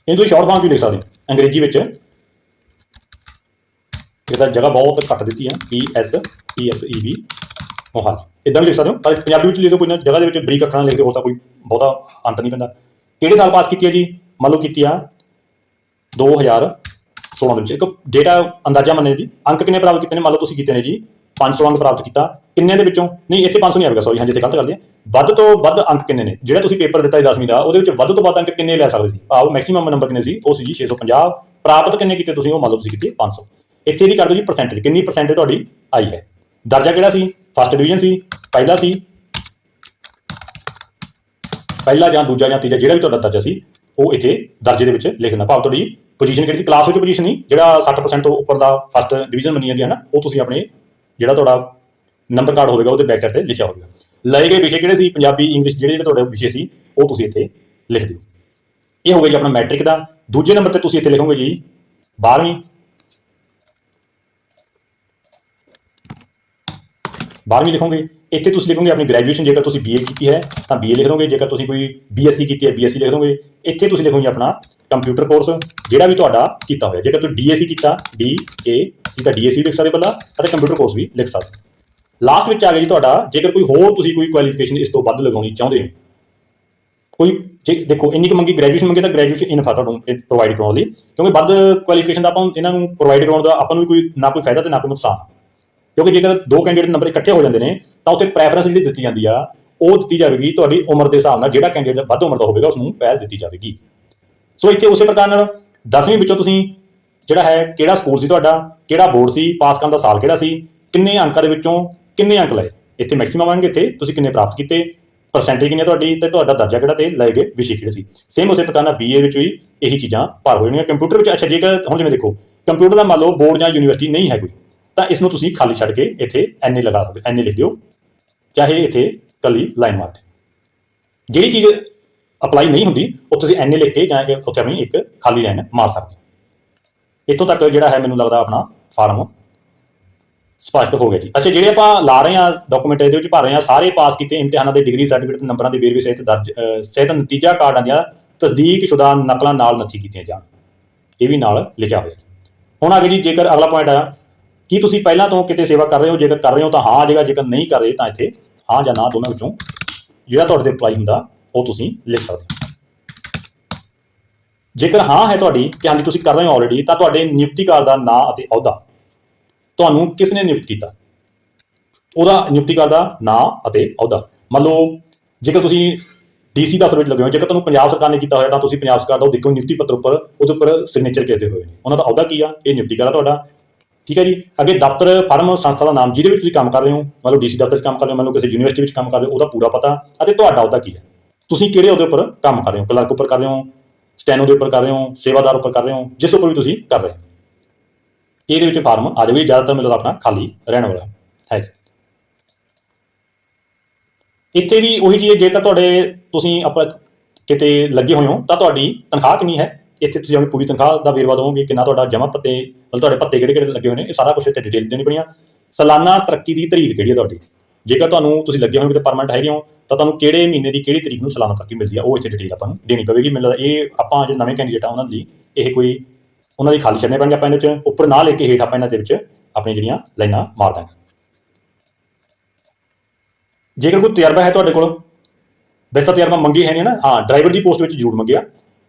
ਇਹ ਤੁਸੀਂ ਸ਼ਾਰਟ ਫਾਰਮ ਵੀ ਲਿਖ ਸਕਦੇ? ਹੋ ਅੰਗਰੇਜ਼ੀ ਵਿੱਚ। ਇਹਦਾ ਜਗ੍ਹਾ ਬਹੁਤ ਘੱਟ ਦਿੱਤੀ ਹੈ। P S P S E B Mohali ਇਦਾਂ ਵੀ ਲਿਖ ਸਕਦੇ ਹੋ? ਪਰ ਪੰਜਾਬੀ ਵਿੱਚ ਲਿਖ ਦਿਓ ਕੋਈ ਨਾ। ਜਗ੍ਹਾ ਦੇ ਵਿੱਚ ਬਰੀਕ ਅੱਖਰਾਂ ਨਾਲ ਲਿਖ ਦਿਓ, ਹੋਰ ਤਾਂ ਕੋਈ ਬਹੁਤਾ ਅੰਤ ਨਹੀਂ ਪੈਂਦਾ। ਕਿਹੜੇ ਸਾਲ ਪਾਸ ਕੀਤੀ ਹੈ ਜੀ? ਮੰਨ ਲਓ ਕੀਤੀ ਆ 2016 ਦੇ ਵਿੱਚ। ਇੱਕ ਡੇਟਾ ਅੰਦਾਜ਼ਾ ਮੰਨੇ ਜੀ। ਅੰਕ ਕਿੰਨੇ ਪ੍ਰਾਪਤ ਕੀਤੇ ਨੇ? ਮੰਨ ਲਓ ਤੁਸੀਂ ਕੀਤੇ ਨੇ ਜੀ। 500 ਅੰਕ ਪ੍ਰਾਪਤ ਕੀਤਾ। ਕਿੰਨੇ ਦੇ ਵਿੱਚੋਂ? ਨਹੀਂ, ਇੱਥੇ 500 ਨਹੀਂ ਆਵੇਗਾ ਸੌਰੀ ਹਾਂਜੀ, ਇੱਥੇ ਗਲਤ ਕਰਦੇ ਆ ਵੱਧ ਤੋਂ ਵੱਧ ਅੰਕ ਕਿੰਨੇ ਨੇ? ਜਿਹੜਾ ਤੁਸੀਂ ਪੇਪਰ ਦਿੱਤਾ ਸੀ 10ਵੀਂ ਦਾ, ਉਹਦੇ ਵਿੱਚ ਵੱਧ ਤੋਂ ਵੱਧ ਅੰਕ ਕਿੰਨੇ ਲੈ ਸਕਦੇ ਸੀ? ਆਓ ਮੈਕਸਿਮਮ ਨੰਬਰ ਕਿੰਨੇ ਸੀ? ਉਹ ਸੀ ਜੀ 650 ਪ੍ਰਾਪਤ ਕਿੰਨੇ ਕੀਤੇ ਤੁਸੀਂ? ਉਹ ਮੰਨ ਲਓ ਤੁਸੀਂ ਕੀਤੇ 500 ਇੱਥੇ ਇਹਦੀ ਕਰ ਦਿਓ ਜੀ ਪਰਸੈਂਟੇਜ ਕਿੰਨੀ ਪਰਸੈਂਟੇਜ ਤੁਹਾਡੀ? ਆਈ ਹੈ। ਦਰਜਾ ਕਿਹੜਾ ਸੀ? ਫਸਟ ਡਿਵੀਜ਼ਨ ਸੀ। ਪਹਿਲਾ ਸੀ। ਪਹਿਲਾ ਜਾਂ ਦੂਜਾ ਜਾਂ ਤੀਜਾ ਜਿਹੜਾ ਵੀ ਤੁਹਾਡਾ ਦਰਜਾ ਸੀ, ਉਹ ਇੱਥੇ ਦਰਜੇ ਦੇ ਵਿੱਚ ਲਿਖ ਦੇਣਾ ਭਾਵ ਤੁਹਾਡੀ ਪੋਜੀਸ਼ਨ ਕਿਹੜੀ ਸੀ? ਕਲਾਸ ਵਿੱਚ ਪੋਜੀਸ਼ਨ ਨਹੀਂ, ਜਿਹੜਾ 60% ਤੋਂ ਉੱਪਰ ਦਾ ਫਸਟ ਡਿਵੀਜ਼ਨ ਮੰਨੀ ਜਾਂਦੀ ਹੈ ਨਾ, ਉਹ ਤੁਸੀਂ ਆਪਣੇ ਜਿਹੜਾ ਤੁਹਾਡਾ ਨੰਬਰ ਕਾਰਡ ਹੋਵੇਗਾ, ਉਹਦੇ ਬੈਕ ਸਾਈਡ ਤੇ ਲਿਖਿਆ ਹੋਵੇਗਾ। ਲਏ ਗਏ ਵਿਸ਼ੇ ਕਿਹੜੇ ਸੀ? ਪੰਜਾਬੀ ਇੰਗਲਿਸ਼ ਜਿਹੜੇ ਜਿਹੜੇ ਤੁਹਾਡੇ ਵਿਸ਼ੇ ਸੀ, ਉਹ ਤੁਸੀਂ ਇੱਥੇ ਲਿਖ ਦਿਓ। ਇਹ ਹੋ ਗਿਆ ਜੀ ਆਪਣਾ ਮੈਟ੍ਰਿਕ ਦਾ। ਦੂਜੇ ਨੰਬਰ ਤੇ ਤੁਸੀਂ ਇੱਥੇ ਲਿਖੋਗੇ ਜੀ 12ਵੀਂ 12ਵੀਂ ਲਿਖੋਗੇ। ਇੱਥੇ ਤੁਸੀਂ ਲਿਖੋਗੇ ਆਪਣੀ ਗ੍ਰੈਜੂਏਸ਼ਨ ਜੇਕਰ ਤੁਸੀਂ ਬੀਏ ਕੀਤੀ ਹੈ, ਤਾਂ ਬੀਏ ਲਿਖ ਦੋਗੇ। ਜੇਕਰ ਤੁਸੀਂ ਕੋਈ ਬੀਐਸਸੀ ਕੀਤੀ ਹੈ ਬੀਐਸਸੀ ਲਿਖ ਦੋਗੇ। ਇੱਥੇ ਤੁਸੀਂ ਲਿਖੋਗੇ ਆਪਣਾ ਕੰਪਿਊਟਰ ਕੋਰਸ ਜਿਹੜਾ ਵੀ ਤੁਹਾਡਾ ਕੀਤਾ ਹੋਇਆ, ਜੇਕਰ ਤੁਸੀਂ ਡੀਏਸੀ ਕੀਤਾ ਡੀ ਏ ਸੀ ਤਾਂ ਡੀਏਸੀ ਲਿਖ ਸਕਦੇ ਪਹਿਲਾਂ ਅਤੇ ਕੰਪਿਊਟਰ ਕੋਰਸ ਵੀ ਲਿਖ ਸਕਦੇ। ਹੋ ਲਾਸਟ ਵਿੱਚ ਆ ਗਿਆ ਜੀ ਤੁਹਾਡਾ, ਜੇਕਰ ਕੋਈ ਹੋਰ ਤੁਸੀਂ ਕੋਈ ਕੁਆਲੀਫਿਕੇਸ਼ਨ ਇਸ ਤੋਂ ਵੱਧ ਲਗਾਉਣੀ ਚਾਹੁੰਦੇ ਹੋ, ਕੋਈ ਜੇ ਦੇਖੋ, ਇੰਨੀ ਕੁ ਮੰਗੀ ਗ੍ਰੈਜੂਏਸ਼ਨ ਮੰਗੀ ਤਾਂ ਗ੍ਰੈਜੂਏਸ਼ਨ ਇਨਫਾ ਤੁਹਾਨੂੰ ਪ੍ਰੋਵਾਈਡ ਕਰਾਉਣ ਲਈ, ਕਿਉਂਕਿ ਵੱਧ ਕੁਆਲੀਫਿਕੇਸ਼ਨ ਦਾ ਆਪਾਂ ਇਹਨਾਂ ਨੂੰ ਪ੍ਰੋਵਾਈਡ ਕਰਾਉਣ ਦਾ ਆਪਾਂ ਨੂੰ ਕੋਈ ਨਾ ਕੋਈ ਫਾਇਦਾ ਤੇ ਨਾ ਕੋਈ ਨੁਕਸਾਨ। ਕਿਉਂਕਿ ਜੇਕਰ ਦੋ ਕੈਂਡੀਡੇਟ ਨੰਬਰ ਇਕੱਠੇ ਹੋ ਜਾਂਦੇ ਨੇ, ਤਾਂ ਉੱਥੇ ਪ੍ਰੈਫਰੈਂਸ ਜਿਹੜੀ ਦਿੱਤੀ ਜਾਂਦੀ ਆ, ਉਹ ਦਿੱਤੀ ਜਾਵੇਗੀ ਤੁਹਾਡੀ ਉਮਰ ਦੇ ਹਿਸਾਬ ਨਾਲ, ਜਿਹੜਾ ਕੈਂਡੀਡੇਟ ਵੱਧ ਉਮਰ ਦਾ ਹੋਵੇਗਾ ਉਸ ਨੂੰ ਪਹਿਲ ਦਿੱਤੀ ਜਾਵੇਗੀ। ਸੋ ਇੱਥੇ ਉਸੇ ਪ੍ਰਕਾਰ ਨਾਲ 10ਵੀਂ ਵਿੱਚੋਂ ਤੁਸੀਂ ਜਿਹੜਾ ਹੈ ਕਿਹੜਾ ਸਕੂਲ ਸੀ ਤੁਹਾਡਾ, ਕਿਹੜਾ ਬੋਰਡ ਸੀ, ਪਾਸ ਕਰਨ ਦਾ ਸਾਲ ਕਿਹੜਾ ਸੀ, ਕਿੰਨੇ ਅੰਕਾਂ ਦੇ ਵਿੱਚੋਂ ਕਿੰਨੇ ਅੰਕ ਲਏ? ਇੱਥੇ ਮੈਕਸਿਮਮ ਆਣਗੇ ਇੱਥੇ, ਤੁਸੀਂ ਕਿੰਨੇ ਪ੍ਰਾਪਤ ਕੀਤੇ ਪਰਸੈਂਟੇਜ ਕਿੰਨੀ ਤੁਹਾਡੀ ਤੇ ਤੁਹਾਡਾ ਦਰਜਾ ਕਿਹੜਾ ਤੇ ਲਏ ਗਏ ਵਿਸ਼ੇ ਕਿਹੜੇ ਸੀ? ਸੇਮ ਉਸੇ ਪ੍ਰਕਾਰ ਨਾਲ ਬੀਏ ਵਿੱਚ ਵੀ ਇਹੀ ਚੀਜ਼ਾਂ ਭਰ ਹੋ ਜਾਣਗੀਆਂ ਕੰਪਿਊਟਰ ਵਿੱਚ, ਅੱਛਾ, ਜੇਕਰ ਹੁਣ ਜਿਵੇਂ ਦੇਖੋ ਕੰਪਿਊਟਰ ਦਾ ਮੰਨ ਲਓ ਬੋਰਡ ਜਾਂ ਯੂਨੀਵਰਸਿਟੀ ਨਹੀਂ ਹੈ ਕੋਈ, ਤਾਂ ਇਸ ਨੂੰ ਤੁਸੀਂ ਖਾਲੀ ਛੱਡ ਕੇ ਇੱਥੇ ਐਨਏ ਲਗਾ ਸਕਦੇ ਐਨਏ ਲਿਖ ਦਿਓ, ਚਾਹੇ ਇੱਥੇ ਕੱਲੀ ਲਾਈਨ ਮਾਰ ਦਿਓ। ਜਿਹੜੀ ਚੀਜ਼ ਅਪਲਾਈ ਨਹੀਂ ਹੁੰਦੀ ਉਹ ਤੁਸੀਂ ਐਨਏ ਲਿਖ ਕੇ ਜਾਂ ਇਹ ਉੱਥੇ ਆਪਣੀ ਇੱਕ ਖਾਲੀ ਲਾਈਨ ਮਾਰ ਸਕਦੇ ਹੋ। ਇੱਥੋਂ ਤੱਕ ਜਿਹੜਾ ਹੈ ਮੈਨੂੰ ਲੱਗਦਾ ਆਪਣਾ ਫਾਰਮ ਸਪਸ਼ਟ ਹੋ ਗਿਆ ਜੀ। ਅੱਛਾ ਜਿਹੜੇ ਆਪਾਂ ਲਾ ਰਹੇ ਹਾਂ ਡਾਕੂਮੈਂਟ ਇਹਦੇ ਵਿੱਚ ਭਰ ਰਹੇ ਹਾਂ ਸਾਰੇ ਪਾਸ ਕੀਤੇ ਇਮਤਿਹਾਨਾਂ ਦੇ ਡਿਗਰੀ ਸਰਟੀਫਿਕੇਟ ਤੇ ਨੰਬਰਾਂ ਦੇ ਵੇਰਵੇ ਸਹਿਤ ਦਰਜ ਅਹ, ਸਹਿਤ ਨਤੀਜਾ ਕਾਰਡਾਂ ਦੀਆਂ ਤਸਦੀਕਸ਼ੁਦਾ ਨਕਲਾਂ ਨਾਲ ਨੱਥੀ ਕੀਤੀਆਂ ਜਾਣ। ਇਹ ਵੀ ਨਾਲ ਲਿਖਿਆ ਹੋਇਆ। ਹੁਣ ਆ ਗਿਆ ਜੀ ਜੇਕਰ ਅਗਲਾ ਪੁਆਇੰਟ ਆ ਕੀ ਤੁਸੀਂ ਪਹਿਲਾਂ ਤੋਂ ਕਿਤੇ ਸੇਵਾ ਕਰ ਰਹੇ ਹੋ? ਜੇਕਰ ਕਰ ਰਹੇ ਹੋ ਤਾਂ ਹਾਂ ਆ ਜਾਏਗਾ ਜੇਕਰ ਨਹੀਂ ਕਰ ਰਹੇ ਤਾਂ ਇੱਥੇ ਹਾਂ ਜਾਂ ਨਾ ਦੋਨਾਂ ਵਿੱਚੋਂ ਜਿਹੜਾ ਤੁਹਾਡੇ ਤੇ ਅਪਲਾਈ ਹੁੰਦਾ ਉਹ ਤੁਸੀਂ ਲਿਖ ਸਕਦੇ ਹੋ। ਜੇਕਰ ਹਾਂ ਹੈ ਤੁਹਾਡੀ ਕਿ ਹਾਂਜੀ ਤੁਸੀਂ ਕਰ ਰਹੇ ਹੋ ਆਲਰੇਡੀ ਤਾਂ ਤੁਹਾਡੇ ਨਿਯੁਕਤੀਕਾਰ ਦਾ ਨਾਂ ਅਤੇ ਅਹੁਦਾ। ਤੁਹਾਨੂੰ ਕਿਸ ਨੇ ਨਿਯੁਕਤ ਕੀਤਾ? ਉਹਦਾ ਨਿਯੁਕਤੀਕਾਰ ਦਾ ਨਾਂ ਅਤੇ ਅਹੁਦਾ। ਮੰਨ ਲਓ, ਜੇਕਰ ਤੁਸੀਂ ਡੀਸੀ ਦਫ਼ਤਰ ਵਿੱਚ ਲੱਗੇ ਹੋ ਜੇਕਰ ਤੁਹਾਨੂੰ ਪੰਜਾਬ ਸਰਕਾਰ ਨੇ ਕੀਤਾ ਹੋਇਆ, ਤਾਂ ਤੁਸੀਂ ਪੰਜਾਬ ਸਰਕਾਰ ਦਾ ਉਹ ਦੇਖੋ ਨਿਯੁਕਤੀ ਪੱਤਰ ਉੱਪਰ, ਉਹਦੇ ਉੱਪਰ ਸਿਗਨੇਚਰ ਕੀਤੇ ਹੋਏ ਨੇ। ਉਹਨਾਂ ਦਾ ਅਹੁਦਾ ਕੀ ਆ? ਇਹ ਨਿਯੁਕਤੀਕਾਰ ਆ ਤੁਹਾਡਾ। ਠੀਕ ਹੈ ਜੀ? ਅੱਗੇ ਦਫ਼ਤਰ, ਫਰਮ, ਸੰਸਥਾ ਦਾ ਨਾਮ ਜਿਹਦੇ ਵਿੱਚ ਤੁਸੀਂ ਕੰਮ ਕਰ ਰਹੇ ਹੋ, ਮੰਨ ਲਓ ਡੀਸੀ ਦਫ਼ਤਰ 'ਚ ਕੰਮ ਕਰ ਰਹੇ ਹੋ, ਮੰਨ ਲਓ ਕਿਸੇ ਯੂਨੀਵਰਸਿਟੀ ਵਿੱਚ ਕੰਮ ਕਰ ਰਹੇ ਹੋ, ਉਹਦਾ ਪੂਰਾ ਪਤਾ। ਅਤੇ ਤੁਹਾਡਾ ਅਹੁਦਾ ਕੀ ਹੈ ਤੁਸੀਂ ਕਿਹੜੇ ਉਹਦੇ ਉੱਪਰ ਕੰਮ ਕਰ ਰਹੇ ਹੋ? ਕਲਰਕ ਉੱਪਰ ਕਰ ਰਹੇ ਹੋ? ਸਟੈਨੋ ਦੇ ਉੱਪਰ ਕਰ ਰਹੇ ਹੋ? ਸੇਵਾਦਾਰ ਉੱਪਰ ਕਰ ਰਹੇ ਹੋ? ਜਿਸ ਉੱਪਰ ਵੀ ਤੁਸੀਂ ਕਰ ਰਹੇ ਹੋ। ਇਹਦੇ ਵਿੱਚ ਫਾਰਮ ਆ ਜਾਵੇ ਜ਼ਿਆਦਾਤਰ ਮੈਨੂੰ ਆਪਣਾ ਖਾਲੀ ਰਹਿਣ ਵਾਲਾ ਹੈ ਇੱਥੇ ਵੀ ਉਹੀ ਚੀਜ਼ ਹੈ, ਤਾਂ ਤੁਹਾਡੇ ਤੁਸੀਂ ਆਪਾਂ ਕਿਤੇ ਲੱਗੇ ਹੋਏ ਹੋ ਤਾਂ ਤੁਹਾਡੀ ਤਨਖਾਹ ਕਿੰਨੀ ਹੈ? ਇੱਥੇ ਤੁਸੀਂ ਆਪਣੀ ਪੂਰੀ ਤਨਖਾਹ ਦਾ ਵੇਰਵਾ ਦੋਗੇ ਕਿੰਨਾ ਤੁਹਾਡਾ ਜਮ੍ਹਾਂ ਪੱਤੇ ਮਤਲਬ ਤੁਹਾਡੇ ਪੱਤੇ ਕਿਹੜੇ ਕਿਹੜੇ ਲੱਗੇ ਹੋਏ ਨੇ ਇਹ ਸਾਰਾ ਕੁਝ ਇੱਥੇ ਡਿਟੇਲ ਦੇਣੀ ਪਣੀ ਆ ਸਾਲਾਨਾ ਤਰੱਕੀ ਦੀ ਤਰੀਕ ਕਿਹੜੀ ਹੈ ਤੁਹਾਡੀ? ਜੇਕਰ ਤੁਹਾਨੂੰ ਤੁਸੀਂ ਲੱਗੇ ਹੋਏ ਕਿਤੇ ਪਰਮਨੈਂਟ ਹੈਗੇ ਹੋ, ਤਾਂ ਤੁਹਾਨੂੰ ਕਿਹੜੇ ਮਹੀਨੇ ਦੀ ਕਿਹੜੀ ਤਰੀਕ ਨੂੰ ਸਾਲਾਨਾ ਤਰੱਕੀ ਮਿਲਦੀ ਆ, ਉਹ ਇੱਥੇ ਡਿਟੇਲ ਆਪਾਂ ਨੂੰ ਦੇਣੀ ਪਵੇਗੀ। ਮੈਨੂੰ ਲੱਗਦਾ ਇਹ ਆਪਾਂ ਜਿਹੜੇ ਨਵੇਂ ਕੈਂਡੀਡੇਟ ਆ ਉਹਨਾਂ ਲਈ ਇਹ ਕੋਈ ਉਹਨਾਂ ਦੀ ਖਾਲੀ ਛੱਡਣੇ ਪੈਣਗੇ ਆਪਾਂ ਇਹਨਾਂ ਵਿੱਚ ਉੱਪਰ ਨਾ ਲੈ ਕੇ ਹੇਠ ਆਪਾਂ ਇਹਨਾਂ ਦੇ ਵਿੱਚ ਆਪਣੀਆਂ ਜਿਹੜੀਆਂ ਲਾਈਨਾਂ ਮਾਰ ਦਾਂਗੇ। ਜੇਕਰ ਕੋਈ ਤਜਰਬਾ ਹੈ ਤੁਹਾਡੇ ਕੋਲ, ਵੈਸੇ ਤਾਂ ਤਜਰਬਾ ਮੰਗੀ ਹੈ ਨਹੀਂ ਨਾ? ਹਾਂ ਡਰਾਈਵਰ ਦੀ ਪੋਸਟ ਵਿੱਚ ਜ਼ਰੂਰ ਮੰਗਿਆ।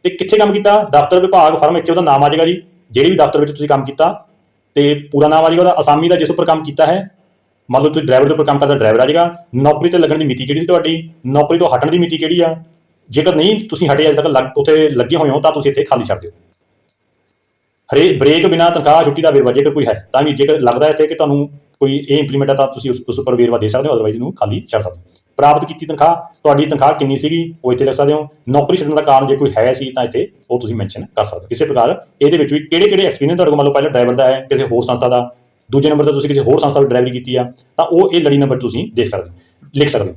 ਤੇ ਕਿੱਥੇ ਕੰਮ ਕੀਤਾ? ਦਫ਼ਤਰ ਵਿਭਾਗ, ਫਰਮ, ਇੱਥੇ ਉਹਦਾ ਨਾਮ ਆ ਜਾਏਗਾ ਜੀ। ਜਿਹੜੀ ਵੀ ਦਫ਼ਤਰ ਵਿੱਚ ਤੁਸੀਂ ਕੰਮ ਕੀਤਾ, ਤੇ ਪੂਰਾ ਨਾਮ ਆ ਜਾਏਗਾ ਉਹਦਾ, ਅਸਾਮੀ ਦਾ ਜਿਸ ਉੱਪਰ ਕੰਮ ਕੀਤਾ ਹੈ ਮੰਨ ਲਓ ਤੁਸੀਂ ਡਰਾਈਵਰ ਦੇ ਉੱਪਰ ਕੰਮ ਕਰਦਾ ਡਰਾਈਵਰ ਆ ਜਾਏਗਾ, ਨੌਕਰੀ ਤੇ ਲੱਗਣ ਦੀ ਮਿਤੀ ਕਿਹੜੀ ਸੀ ਤੁਹਾਡੀ? ਨੌਕਰੀ ਤੋਂ ਹਟਣ ਦੀ ਮਿਤੀ ਕਿਹੜੀ ਆ? ਜੇਕਰ ਨਹੀਂ ਤੁਸੀਂ ਹਟੇ ਅਜੇ ਤੱਕ ਲੱਗ- ਉੱਥੇ ਲੱਗੇ ਹੋਏ ਹੋ, ਤਾਂ ਤੁਸੀਂ ਇੱਥੇ ਖਾਲੀ ਛੱਡ ਦਿਓ। ਹਰੇ ਬ੍ਰੇਕ ਬਿਨਾ ਤਨਖਾਹ ਛੁੱਟੀ ਦਾ ਵੇਰਵਾ ਜੇਕਰ ਕੋਈ ਹੈ, ਤਾਂ ਵੀ ਜੇਕਰ ਲੱਗਦਾ ਹੈ ਇੱਥੇ ਕਿ ਤੁਹਾਨੂੰ ਕੋਈ ਇਹ ਇੰਪਲੀਮੈਂਟ ਹੈ ਤਾਂ ਤੁਸੀਂ ਉਸ ਉਸ ਉੱਪਰ ਵੇਰਵਾ ਦੇ ਸਕਦੇ ਹੋ ਅਦਰਵਾਈਜ਼ ਨੂੰ ਖਾਲੀ ਛੱਡ ਸਕਦੇ ਹੋ। ਪ੍ਰਾਪਤ ਕੀਤੀ ਤਨਖਾਹ, ਤੁਹਾਡੀ ਤਨਖਾਹ ਕਿੰਨੀ ਸੀਗੀ, ਉਹ ਇੱਥੇ ਲਿਖ ਸਕਦੇ ਹੋ। ਨੌਕਰੀ ਛੱਡਣ ਦਾ ਕਾਰਨ ਜੇ ਕੋਈ ਹੈ ਸੀ, ਤਾਂ ਇੱਥੇ ਉਹ ਤੁਸੀਂ ਮੈਂਸ਼ਨ ਕਰ ਸਕਦੇ ਹੋ। ਇਸੇ ਪ੍ਰਕਾਰ ਇਹਦੇ ਵਿੱਚ ਵੀ ਕਿਹੜੇ ਕਿਹੜੇ ਐਕਸਪੀਰੀਅੰਸ ਤੁਹਾਡੇ ਕੋਲ ਮੰਨ ਲਓ ਪਹਿਲਾਂ ਡਰਾਈਵਰ ਦਾ ਹੈ, ਕਿਸੇ ਹੋਰ ਸੰਸਥਾ ਦਾ ਦੂਜੇ ਨੰਬਰ ਤੇ ਤੁਸੀਂ ਕਿਸੇ ਹੋਰ ਸੰਸਥਾ ਵਿੱਚ ਡਰਾਈਵਰੀ ਕੀਤੀ ਆ, ਤਾਂ ਉਹ ਇਹ ਲੜੀ ਨੰਬਰ ਤੁਸੀਂ ਦੇਖ ਸਕਦੇ ਹੋ, ਲਿਖ ਸਕਦੇ ਹੋ।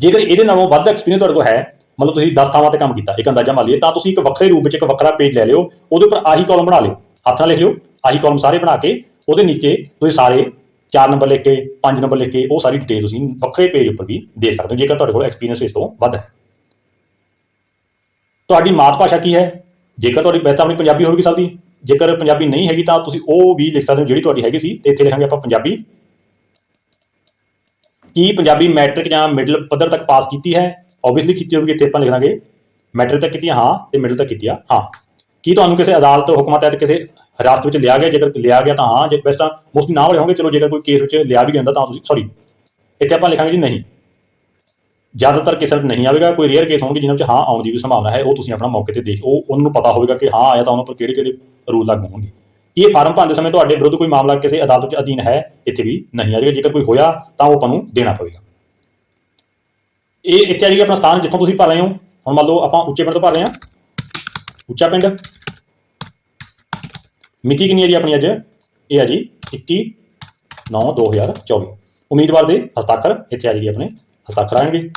ਜੇਕਰ ਇਹਦੇ ਨਾਲੋਂ ਵੱਧ ਐਕਸਪੀਰੀਅੰਸ ਤੁਹਾਡੇ ਕੋਲ ਹੈ, ਮਤਲਬ ਤੁਸੀਂ 10 ਥਾਵਾਂ ਤੇ ਕੰਮ ਕੀਤਾ, ਇੱਕ ਅੰਦਾਜ਼ਾ ਮੰਨ ਲਈਏ, ਤਾਂ ਤੁਸੀਂ ਇੱਕ ਵੱਖਰੇ ਰੂਪ ਵਿੱਚ ਇੱਕ ਵੱਖਰਾ ਪੇਜ ਲੈ ਲਿਓ, ਉਹਦੇ ਉੱਪਰ ਆਹੀ ਕਾਲਮ ਬਣਾ ਲਿਓ, ਹੱਥ ਨਾਲ ਲਿਖ ਲਿਓ, ਆਹੀ ਕਾਲਮ ਸਾਰੇ ਬਣਾ ਕੇ, ਉਹਦੇ ਨੀਚੇ ਤੁਸੀਂ ਸਾਰੇ 4 ਨੰਬਰ ਲਿਖ ਕੇ 5 ਨੰਬਰ ਲਿਖ ਕੇ, ਉਹ ਸਾਰੀ ਡਿਟੇਲ ਤੁਸੀਂ ਵੱਖਰੇ ਪੇਜ ਉੱਪਰ ਵੀ ਦੇ ਸਕਦੇ ਹੋ, ਜੇਕਰ ਤੁਹਾਡੇ ਕੋਲ ਐਕਸਪੀਰੀਅੰਸ ਇਸ ਤੋਂ ਵੱਧ ਹੈ। ਤੁਹਾਡੀ ਮਾਤ ਭਾਸ਼ਾ ਕੀ ਹੈ? ਜੇਕਰ ਤੁਹਾਡੀ, ਵੈਸੇ ਆਪਣੀ ਪੰਜਾਬੀ ਹੋਵੇਗੀ ਸਭ ਦੀ ਜੇਕਰ ਪੰਜਾਬੀ ਨਹੀਂ ਹੈਗੀ ਤਾਂ ਤੁਸੀਂ ਉਹ ਵੀ ਲਿਖ ਸਕਦੇ ਹੋ ਜਿਹੜੀ ਤੁਹਾਡੀ ਹੈਗੀ ਸੀ, ਤੇ ਇੱਥੇ ਲਿਖਾਂਗੇ ਆਪਾਂ ਪੰਜਾਬੀ। ਕੀ ਪੰਜਾਬੀ ਮੈਟ੍ਰਿਕ ਜਾਂ ਮਿਡਲ ਪੱਧਰ ਤੱਕ ਪਾਸ ਕੀਤੀ ਹੈ? ਆਬਵੀਅਸਲੀ ਕੀਤੀ ਹੋਵੇਗੀ ਇੱਥੇ ਆਪਾਂ ਲਿਖਾਂਗੇ। ਮੈਟ੍ਰਿਕ ਤੱਕ ਕੀਤੀ ਹਾਂ, ਤੇ ਮਿਡਲ ਤੱਕ ਕੀਤੀ ਹਾਂ। ਕੀ ਤੁਹਾਨੂੰ ਕਿਸੇ ਅਦਾਲਤ ਹੁਕਮਾਂ ਤਹਿਤ ਕਿਸੇ ਹਿਰਾਸਤ ਵਿੱਚ ਲਿਆ ਗਿਆ? ਜੇਕਰ ਲਿਆ ਗਿਆ ਤਾਂ ਹਾਂ, ਜੇ ਵੈਸੇ ਤਾਂ ਮੋਸਟਲੀ ਨਾ ਵਾਲੇ ਹੋਣਗੇ, ਚਲੋ ਜੇਕਰ ਕੋਈ ਕੇਸ ਵਿੱਚ ਲਿਆ ਵੀ ਗਿਆ ਹੁੰਦਾ ਤਾਂ ਤੁਸੀਂ ਸੌਰੀ ਇੱਥੇ ਆਪਾਂ ਲਿਖਾਂਗੇ ਜੀ ਨਹੀਂ। ਜ਼ਿਆਦਾਤਰ ਕੇਸਾਂ ਵਿੱਚ ਨਹੀਂ ਆਵੇਗਾ, ਕੋਈ ਰੇਅਰ ਕੇਸ ਹੋਣਗੇ ਜਿਨ੍ਹਾਂ ਵਿੱਚ ਹਾਂ ਆਉਣ ਦੀ ਵੀ ਸੰਭਾਵਨਾ ਹੈ, ਉਹ ਤੁਸੀਂ ਆਪਣਾ ਮੌਕੇ ਤੇ ਦੇਖ, ਉਹ ਉਹਨਾਂ ਨੂੰ ਪਤਾ ਹੋਵੇਗਾ ਕਿ ਹਾਂ ਆਇਆ ਤਾਂ ਉਹਨਾਂ ਪਰ ਕਿਹੜੇ ਕਿਹੜੇ ਰੂਲ ਲਾਗੂ ਹੋਣਗੇ। ਇਹ ਫਾਰਮ ਭਰਨ ਦੇ ਸਮੇਂ ਤੁਹਾਡੇ ਵਿਰੁੱਧ ਕੋਈ ਮਾਮਲਾ ਕਿਸੇ ਅਦਾਲਤ ਵਿੱਚ ਅਧੀਨ ਹੈ? ਇੱਥੇ ਵੀ ਨਹੀਂ ਆਵੇਗਾ, ਜੇਕਰ ਕੋਈ ਹੋਇਆ ਤਾਂ ਉਹ ਆਪਾਂ ਨੂੰ ਦੇਣਾ ਪਵੇਗਾ। ਇਹ ਇੱਥੇ ਆ ਜੀ ਆਪਣਾ ਸਥਾਨ ਜਿੱਥੋਂ ਤੁਸੀਂ ਭਰ ਰਹੇ ਹੋ। ਹੁਣ ਮੰਨ ਲਓ ਆਪਾਂ ਉੱਚੇ ਪਿੰਡ ਤੋਂ ਭਰ ਰਹੇ ਹਾਂ। ਉੱਚਾ ਪਿੰਡ। ਮਿਤੀ ਕਿੰਨੀ ਹੈ ਜੀ ਆਪਣੀ ਅੱਜ? ਇਹ ਆ ਜੀ 21 9 2024 ਉਮੀਦਵਾਰ ਦੇ ਹਸਤਾਖਰ ਇੱਥੇ ਆ ਜਾਏਗੀ ਆਪਣੇ। ਹਸਤਾਖਰ ਆਣਗੇ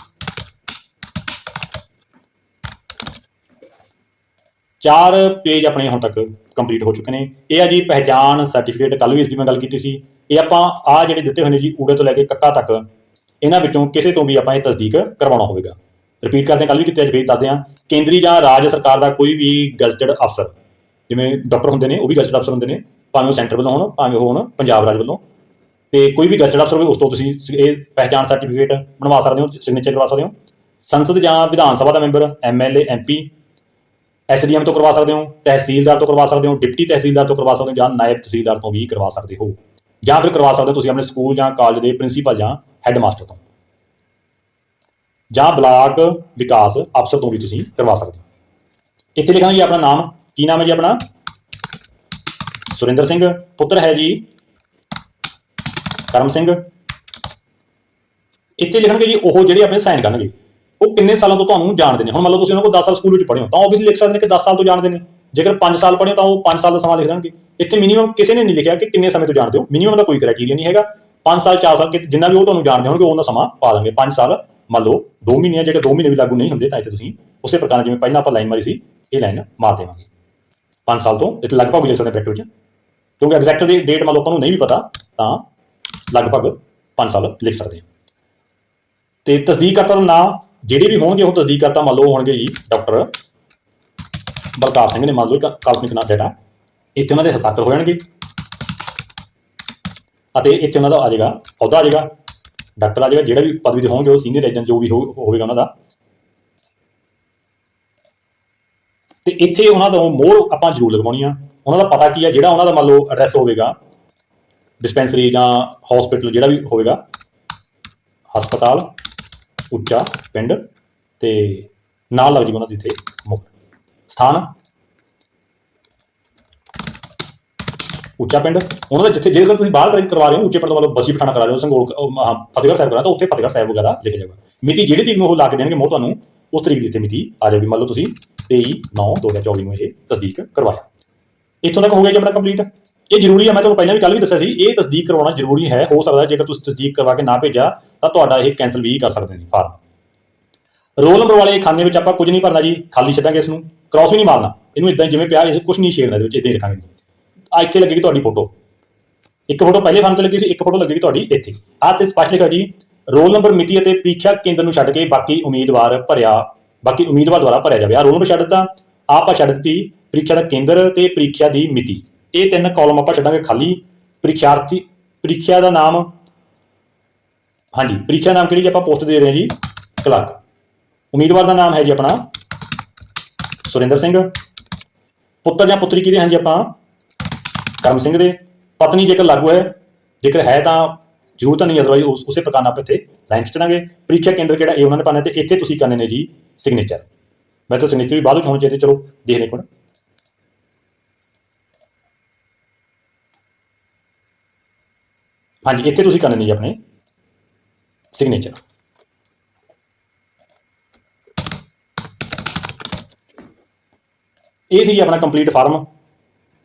ਚਾਰ ਪੇਜ ਆਪਣੇ ਹੁਣ ਤੱਕ ਕੰਪਲੀਟ ਹੋ ਚੁੱਕੇ ਨੇ। ਇਹ ਆ ਜੀ ਪਹਿਚਾਣ ਸਰਟੀਫਿਕੇਟ ਕੱਲ ਵੀ ਇਸ ਦੀ ਮੈਂ ਗੱਲ ਕੀਤੀ ਸੀ। ਇਹ ਆਪਾਂ ਆ ਜਿਹੜੇ ਦਿੱਤੇ ਹੋਏ ਨੇ ਜੀ, ਊੜੇ ਤੋਂ ਲੈ ਕੇ ਕੱਕਾ ਤੱਕ, ਇਹਨਾਂ ਵਿੱਚੋਂ ਕਿਸੇ ਤੋਂ ਵੀ ਆਪਾਂ ਇਹ ਤਸਦੀਕ ਕਰਵਾਉਣਾ ਹੋਵੇਗਾ। ਰਿਪੀਟ ਕਰਦੇ ਹਾਂ ਕੱਲ ਵੀ ਕਿਤੇ ਅੱਜ ਫੇਰ ਦੱਸਦੇ ਹਾਂ। ਕੇਂਦਰੀ ਜਾਂ ਰਾਜ ਸਰਕਾਰ ਦਾ ਕੋਈ ਵੀ ਗਜ਼ਟਡ ਅਫਸਰ ਜਿਵੇਂ ਡਾਕਟਰ ਹੁੰਦੇ ਨੇ, ਉਹ ਵੀ ਗਜ਼ਟਡ ਅਫਸਰ ਹੁੰਦੇ ਨੇ, ਭਾਵੇਂ ਉਹ ਸੈਂਟਰ ਵੱਲੋਂ ਹੋਣ, ਭਾਵੇਂ ਉਹ ਹੋਣ, ਪੰਜਾਬ ਰਾਜ ਵੱਲੋਂ। ਤੇ ਕੋਈ ਵੀ ਗਜ਼ਟਡ ਅਫਸਰ ਹੋਵੇ ਉਸ ਤੋਂ ਤੁਸੀਂ ਸ- ਇਹ ਪਹਿਚਾਣ ਸਰਟੀਫਿਕੇਟ ਬਣਵਾ ਸਕਦੇ ਹੋ ਸਿਗਨੇਚਰ ਕਰਵਾ ਸਕਦੇ ਹੋ। ਸੰਸਦ ਜਾਂ ਵਿਧਾਨ ਸਭਾ ਦਾ ਮੈਂਬਰ ਐਮਐਲਏ ਐਮਪੀ ਐਸਡੀਐਮ ਤੋਂ ਕਰਵਾ ਸਕਦੇ ਹੋ, ਤਹਿਸੀਲਦਾਰ ਤੋਂ ਕਰਵਾ ਸਕਦੇ ਹੋ, ਡਿਪਟੀ ਤਹਿਸੀਲਦਾਰ ਤੋਂ ਕਰਵਾ ਸਕਦੇ ਹੋ ਜਾਂ ਨਾਇਬ ਤਹਿਸੀਲਦਾਰ ਤੋਂ ਵੀ ਕਰਵਾ ਸਕਦੇ ਹੋ। ਜਾਂ ਫਿਰ ਕਰਵਾ ਸਕਦੇ ਹੋ ਤੁਸੀਂ ਆਪਣੇ ਸਕੂਲ ਜਾਂ ਕਾਲਜ ਦੇ ਪ੍ਰਿੰਸੀਪਲ ਜਾਂ ਹੈੱਡਮਾਸਟਰ ਤੋਂ। ਜਾਂ ਬਲਾਕ ਵਿਕਾਸ ਅਫਸਰ ਤੋਂ ਵੀ ਤੁਸੀਂ ਕਰਵਾ ਸਕਦੇ ਹੋ। ਇੱਥੇ ਲਿਖਾਂਗੇ ਜੀ ਆਪਣਾ ਨਾਮ, ਕੀ ਨਾਮ ਹੈ ਜੀ ਆਪਣਾ? ਸੁਰਿੰਦਰ ਸਿੰਘ, ਪੁੱਤਰ ਹੈ ਜੀ ਕਰਮ ਸਿੰਘ। ਇੱਥੇ ਲਿਖਣਗੇ ਜੀ ਉਹ ਜਿਹੜੇ ਆਪਣੇ ਸਾਈਨ ਕਰਨਗੇ। ਉਹ ਕਿੰਨੇ ਸਾਲਾਂ ਤੋਂ ਤੁਹਾਨੂੰ ਜਾਣਦੇ ਨੇ? ਹੁਣ ਮੰਨ ਲਓ ਤੁਸੀਂ ਉਹਨਾਂ ਕੋਲ 10 ਸਾਲ ਸਕੂਲ ਵਿੱਚ ਪੜ੍ਹੇ ਹੋ ਤਾਂ ਆਬਵੀਅਸਲੀ ਲਿਖ ਸਕਦੇ ਨੇ ਕਿ 10 ਸਾਲ ਤੋਂ ਜਾਣਦੇ ਨੇ? ਜੇਕਰ 5 ਸਾਲ ਪੜ੍ਹੇ ਤਾਂ ਉਹ 5 ਸਾਲ ਦਾ ਸਮਾਂ ਲਿਖ ਦੇਣਗੇ। ਇੱਥੇ ਮਿਨੀਮਮ ਕਿਸੇ ਨੇ ਨਹੀਂ ਲਿਖਿਆ ਕਿ ਕਿੰਨੇ ਸਮੇਂ ਤੋਂ ਜਾਣਦੇ ਹੋ। ਮਿਨੀਮਮ ਦਾ ਕੋਈ ਕ੍ਰਾਈਟੇਰੀਆ ਨਹੀਂ ਹੈਗਾ। 5 ਸਾਲ 4 ਸਾਲ ਕਿ ਜਿੰਨਾ ਵੀ ਉਹ ਤੁਹਾਨੂੰ ਜਾਣਦੇ ਹੋਣਗੇ ਉਹਨਾਂ ਸਮਾਂ ਪਾ ਦੇਣਗੇ। 5 ਸਾਲ ਮੰਨ ਲਓ 2 ਮਹੀਨੇ ਆ, ਜੇਕਰ 2 ਮਹੀਨੇ ਵੀ ਲਾਗੂ ਨਹੀਂ ਹੁੰਦੇ ਤਾਂ ਇੱਥੇ ਤੁਸੀਂ ਉਸੇ ਪ੍ਰਕਾਰ ਜਿਵੇਂ ਪਹਿਲਾਂ ਆਪਾਂ ਲਾਈਨ ਮਾਰੀ ਸੀ ਇਹ ਲਾਈਨ ਮਾਰ ਦੇਵਾਂਗੇ। 5 ਸਾਲ ਤੋਂ ਇੱਥੇ ਲਗਭਗ ਲਿਖ ਸਕਦੇ ਬ੍ਰੈਕਟ ਵਿੱਚ। ਕਿਉਂਕਿ ਐਗਜ਼ੈਕਟ ਦੀ ਡੇਟ ਮੰਨ ਲਓ ਆਪਾਂ ਨੂੰ ਨਹੀਂ ਵੀ ਪਤਾ ਤਾਂ ਲਗਭਗ 5 ਸਾਲ ਲਿਖ ਸਕਦੇ ਹਾਂ। ਤੇ ਤਸਦੀਕਕਰਤਾ ਦਾ ਨਾਮ ਜਿਹੜੇ ਵੀ ਹੋਣਗੇ, ਉਹ ਤਸਦੀਕਕਰਤਾ ਮੰਨ ਲਓ ਹੋਣਗੇ ਜੀ ਡਾਕਟਰ ਬਲਕਾਰ ਸਿੰਘ ਨੇ, ਮੰਨ ਲਓ ਇੱਕ ਕਾਲਪਨਿਕ ਨਾਮ ਡੇਟਾ ਇੱਥੇ ਉਹਨਾਂ ਦੇ ਹਸਤਾਖਰ ਹੋ ਜਾਣਗੇ। ਅਤੇ ਇੱਥੇ ਉਹਨਾਂ ਦਾ ਆ ਜਾਏਗਾ, ਅਹੁਦਾ ਆ ਜਾਏਗਾ, ਡਾਕਟਰ ਆ ਜਾਏਗਾ, ਜਿਹੜਾ ਵੀ ਪਦਵੀ ਦੇ ਹੋਣਗੇ, ਉਹ ਸੀਨੀਅਰ ਏਜੰਟ ਜੋ ਵੀ ਹੋਵੇਗਾ ਉਹਨਾਂ ਦਾ। ਤੇ ਇੱਥੇ ਉਹਨਾਂ ਤੋਂ ਮੋਹਰ ਆਪਾਂ ਜ਼ਰੂਰ ਲਗਵਾਉਣੀ ਆ। ਉਹਨਾਂ ਦਾ ਪਤਾ ਕੀ ਆ, ਜਿਹੜਾ ਉਹਨਾਂ ਦਾ ਮੰਨ ਲਓ ਐਡਰੈਸ ਹੋਵੇਗਾ ਡਿਸਪੈਂਸਰੀ ਜਾਂ ਹਸਪੀਟਲ ਜਿਹੜਾ ਵੀ ਹੋਵੇਗਾ ਹਸਪਤਾਲ ਉੱਚਾ ਪਿੰਡ ਤੇ ਨਾਲ ਲੱਗ ਜੀ ਉਹਨਾਂ ਦੀ ਇੱਥੇ ਮੁੱਖ। ਸਥਾਨ ਉੱਚਾ ਪਿੰਡ। ਉਹਨਾਂ ਦਾ ਜਿੱਥੇ ਜੇਕਰ ਤੁਸੀਂ ਬਾਹਰ ਤਰੀਕ ਕਰਵਾ ਰਹੇ ਹੋ ਉੱਚੇ ਪਿੰਡ ਤੋਂ ਮਤਲਬ ਬਸੀ ਪਠਾਣਾ ਕਰਾ ਰਹੇ ਹੋ ਸੰਗੋਲ ਉਹ, ਫਤਿਹਗੜ੍ਹ ਸਾਹਿਬ ਕਰਾ ਤਾਂ ਉੱਥੇ ਫਤਿਹਗੜ੍ਹ ਸਾਹਿਬ ਵਗੈਰਾ ਲਿਖਿਆ ਜਾਊਗਾ। ਮਿਤੀ ਜਿਹੜੀ ਤਰੀਕ ਨੂੰ ਉਹ ਲਾ ਕੇ ਦੇਣਗੇ ਮੋਹ ਤੁਹਾਨੂੰ ਉਸ ਤਰੀਕ ਦੀ ਇੱਥੇ ਮਿਤੀ ਆ ਜਾਊਗੀ ਮੰਨ ਲਓ ਤੁਸੀਂ 23 9 2024 ਨੂੰ ਇਹ ਤਸਦੀਕ ਕਰਵਾਇਆ। ਇੱਥੋਂ ਤੱਕ ਹੋ ਗਿਆ ਜੀ ਆਪਣਾ ਕੰਪਲੀਟ ਇਹ ਜ਼ਰੂਰੀ ਹੈ ਮੈਂ ਤੁਹਾਨੂੰ ਪਹਿਲਾਂ ਵੀ ਕੱਲ ਵੀ ਦੱਸਿਆ ਸੀ, ਇਹ ਤਸਦੀਕ ਕਰਵਾਉਣਾ ਜ਼ਰੂਰੀ ਹੈ, ਹੋ ਸਕਦਾ ਜੇਕਰ ਤੁਸੀਂ ਤਸਦੀਕ ਕਰਵਾ ਕੇ ਨਾ ਭੇਜਿਆ, ਤਾਂ ਤੁਹਾਡਾ ਇਹ ਕੈਨਸਲ ਵੀ ਕਰ ਸਕਦੇ ਨੇ ਫਾਰਮ। ਰੋਲ ਨੰਬਰ ਵਾਲੇ ਖਾਨੇ ਵਿੱਚ ਆਪਾਂ ਕੁਝ ਨਹੀਂ ਭਰਨਾ ਜੀ, ਖਾਲੀ ਛੱਡਾਂਗੇ ਇਸ ਨੂੰ ਕ੍ਰਾਸ ਵੀ ਨਹੀਂ ਮਾਰਨਾ, ਇਹਨੂੰ ਇਦਾਂ ਜਿਵੇਂ ਪਿਆ, ਇਹ ਕੁਝ ਨਹੀਂ ਛੇੜਨਾ ਇਹਦੇ ਵਿੱਚ, ਇਦਾਂ ਹੀ ਰੱਖਾਂਗੇ। ਆ ਇੱਥੇ ਲੱਗੇਗੀ ਤੁਹਾਡੀ ਫੋਟੋ ਇੱਕ ਫੋਟੋ ਪਹਿਲੇ ਫਾਰਮ ਤੇ ਲੱਗੀ ਸੀ, ਇੱਕ ਫੋਟੋ ਲੱਗੇਗੀ ਤੁਹਾਡੀ ਇੱਥੇ। ਆਹ ਤੇ ਸਪਸ਼ਟ ਲਿਖਿਆ ਜੀ ਰੋਲ ਨੰਬਰ ਮਿਤੀ ਅਤੇ ਪ੍ਰੀਖਿਆ ਕੇਂਦਰ ਨੂੰ ਛੱਡ ਕੇ ਬਾਕੀ ਉਮੀਦਵਾਰ ਭਰਿਆ, ਬਾਕੀ ਉਮੀਦਵਾਰ ਦੁਆਰਾ ਭਰਿਆ ਜਾਵੇ। ਆ ਰੋਲ ਨੰਬਰ ਛੱਡ ਦਿੱਤਾ ਆਪਾਂ ਛੱਡ ਦਿੱਤੀ ਪ੍ਰੀਖਿਆ ਦਾ ਕੇਂਦਰ ਤੇ ਪ੍ਰੀਖਿਆ ਦੀ ਮਿਤੀ। ਇਹ ਤਿੰਨ ਕਾਲਮ ਆਪਾਂ ਛੱਡਾਂਗੇ ਖਾਲੀ। ਪ੍ਰੀਖਿਆਰਥੀ ਪ੍ਰੀਖਿਆ ਦਾ ਨਾਮ ਹਾਂਜੀ, ਪ੍ਰੀਖਿਆ ਨਾਮ ਕਿਹੜੀ ਜੀ ਆਪਾਂ ਪੋਸਟ ਦੇ ਰਹੇ ਹਾਂ ਜੀ? ਕਲਰਕ। ਉਮੀਦਵਾਰ ਦਾ ਨਾਮ ਹੈ ਜੀ ਆਪਣਾ ਸੁਰਿੰਦਰ ਸਿੰਘ। ਪੁੱਤਰ ਜਾਂ ਪੁੱਤਰੀ ਕਿਹਦੇ? ਹਨ ਜੀ ਆਪਾਂ ਕਰਮ ਸਿੰਘ ਦੇ। ਪਤਨੀ ਜੇਕਰ ਲਾਗੂ ਹੈ, ਜੇਕਰ ਹੈ ਤਾਂ ਜ਼ਰੂਰ ਤਾਂ ਨਹੀਂ ਅਦਰਵਾਈਜ਼ ਉਸੇ ਪ੍ਰਕਾਰ ਨਾਲ ਆਪਾਂ ਇੱਥੇ ਲਾਈਨ ਖਿੱਚਣਾਗੇ ਪ੍ਰੀਖਿਆ ਕੇਂਦਰ ਕਿਹੜਾ? ਇਹ ਉਹਨਾਂ ਨੇ ਪਾਣਾ ਤੇ ਇੱਥੇ ਤੁਸੀਂ ਕਰਨੇ ਨੇ ਜੀ ਸਿਗਨੇਚਰ ਮੈਂ ਤਾਂ ਸਿਗਨੇਚਰ ਵੀ ਬਾਅਦ ਵਿੱਚ ਹੋਣੇ ਚਾਹੀਦੇ, ਚਲੋ ਦੇਖ ਲੈ ਕੋਣ ਹਾਂਜੀ, ਇੱਥੇ ਤੁਸੀਂ ਕਰਨੇ ਨੇ ਜੀ ਆਪਣੇ ਸਿਗਨੇਚਰ ਇਹ ਸੀ ਜੀ ਆਪਣਾ ਕੰਪਲੀਟ ਫਾਰਮ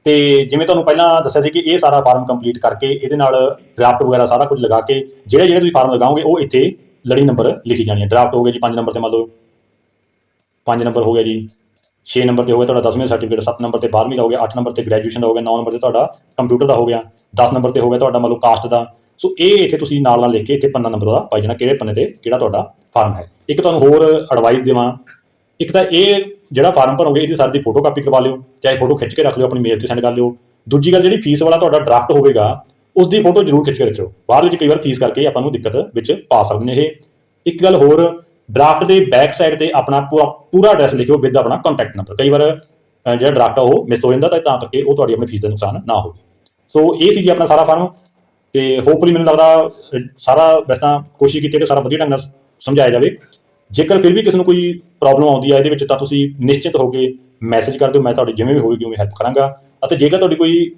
ਤੇ ਜਿਵੇਂ ਤੁਹਾਨੂੰ ਪਹਿਲਾਂ ਦੱਸਿਆ ਸੀ ਕਿ ਇਹ ਸਾਰਾ ਫਾਰਮ ਕੰਪਲੀਟ ਕਰਕੇ ਇਹਦੇ ਨਾਲ ਡਰਾਫਟ ਵਗੈਰਾ ਸਾਰਾ ਕੁਝ ਲਗਾ ਕੇ ਜਿਹੜੇ ਜਿਹੜੇ ਤੁਸੀਂ ਫਾਰਮ ਲਗਾਓਗੇ, ਉਹ ਇੱਥੇ ਲੜੀ ਨੰਬਰ ਲਿਖੀ ਜਾਣੀ ਹੈ। ਡਰਾਫਟ ਹੋ ਗਿਆ ਜੀ 5 ਨੰਬਰ ਤੇ ਮੰਨ ਲਓ। 5 ਨੰਬਰ ਹੋ ਗਿਆ ਜੀ। 6 ਨੰਬਰ ਤੇ ਹੋ ਗਿਆ ਤੁਹਾਡਾ 10ਵੀਂ ਸਰਟੀਫਿਕੇਟ 7 ਨੰਬਰ ਤੇ 12ਵੀਂ ਦਾ ਹੋ ਗਿਆ 8 ਨੰਬਰ ਤੇ ਗ੍ਰੈਜੂਏਸ਼ਨ ਦਾ ਹੋ ਗਿਆ 9 ਨੰਬਰ ਤੇ ਤੁਹਾਡਾ ਕੰਪਿਊਟਰ ਦਾ ਹੋ ਗਿਆ 10 ਨੰਬਰ ਤੇ ਹੋ ਗਿਆ ਤੁਹਾਡਾ ਮਤਲਬ ਕਾਸਟ ਦਾ। ਸੋ ਇਹ ਇੱਥੇ ਤੁਸੀਂ ਨਾਲ ਨਾਲ ਲਿਖ ਕੇ ਇੱਥੇ ਪੰਨਾ ਨੰਬਰ ਦਾ ਪਾਈ ਜਾਣਾ ਕਿਹੜੇ ਪੰਨੇ ਤੇ ਕਿਹੜਾ ਤੁਹਾਡਾ ਫਾਰਮ ਹੈ। ਇੱਕ ਤੁਹਾਨੂੰ ਹੋਰ ਐਡਵਾਈਸ ਦੇਵਾਂ। ਇੱਕ ਤਾਂ ਇਹ ਜਿਹੜਾ ਫਾਰਮ ਭਰੋਗੇ, ਇਹਦੀ ਸਾਰੀ ਫੋਟੋ ਕਾਪੀ ਕਰਵਾ ਲਿਓ, ਚਾਹੇ ਫੋਟੋ ਖਿੱਚ ਕੇ ਰੱਖ ਲਿਓ, ਆਪਣੀ ਮੇਲ ਤੇ ਸੈਂਡ ਕਰ ਲਿਓ। ਦੂਜੀ ਗੱਲ ਜਿਹੜੀ ਫੀਸ ਵਾਲਾ ਤੁਹਾਡਾ ਡਰਾਫਟ ਹੋਵੇਗਾ ਉਸ ਦੀ ਫੋਟੋ ਜ਼ਰੂਰ ਖਿੱਚ ਕੇ ਰੱਖਿਓ। ਬਾਅਦ ਵਿੱਚ ਕਈ ਵਾਰ ਫੀਸ ਕਰਕੇ ਆਪਾਂ ਨੂੰ ਦਿੱਕਤ ਵਿੱਚ ਪਾ ਸਕਦੇ ਨੇ ਇਹ। ਇੱਕ ਗੱਲ ਹੋਰ ਡਰਾਫਟ ਦੇ ਬੈਕ ਸਾਈਡ ਤੇ ਆਪਣਾ ਪੂਰਾ ਪੂਰਾ ਐਡਰੈਸ ਲਿਖਿਓ ਵਿਦ ਆਪਣਾ ਕੰਟੈਕਟ ਨੰਬਰ ਕਈ ਵਾਰ ਜਿਹੜਾ ਡਰਾਫਟ ਆ ਉਹ ਮਿਸ ਹੋ ਜਾਂਦਾ ਤਾਂ ਤਾਂ ਕਰਕੇ ਉਹ ਤੁਹਾਡੀ ਆਪਣੀ ਫੀਸ ਦਾ ਨੁਕਸਾਨ ਨਾ ਹੋਵੇ। ਸੋ ਇਹ ਸੀ ਜੀ ਆਪਣਾ ਸਾਰਾ ਫਾਰਮ ਤੇ ਹੋਪਫੁਲੀ ਮੈਨੂੰ ਲੱਗਦਾ ਸਾਰਾ ਵੈਸੇ ਤਾਂ ਕੋਸ਼ਿਸ਼ ਕੀਤੀ ਹੈ ਕਿ ਸਾਰਾ ਵਧੀਆ ਢੰਗ ਨਾਲ ਸਮਝਾਇਆ ਜਾਵੇ। ਜੇਕਰ ਫਿਰ ਵੀ ਕਿਸੇ ਨੂੰ ਕੋਈ ਪ੍ਰੋਬਲਮ ਆਉਂਦੀ ਹੈ ਇਹਦੇ ਵਿੱਚ, ਤਾਂ ਤੁਸੀਂ ਨਿਸ਼ਚਿਤ ਹੋ ਕੇ ਮੈਸੇਜ ਕਰ ਦਿਓ। ਮੈਂ ਤੁਹਾਡੀ ਜਿਵੇਂ ਵੀ ਹੋਵੇਗੀ, ਉਵੇਂ ਹੈਲਪ ਕਰਾਂਗਾ। ਅਤੇ ਜੇਕਰ ਤੁਹਾਡੀ ਕੋਈ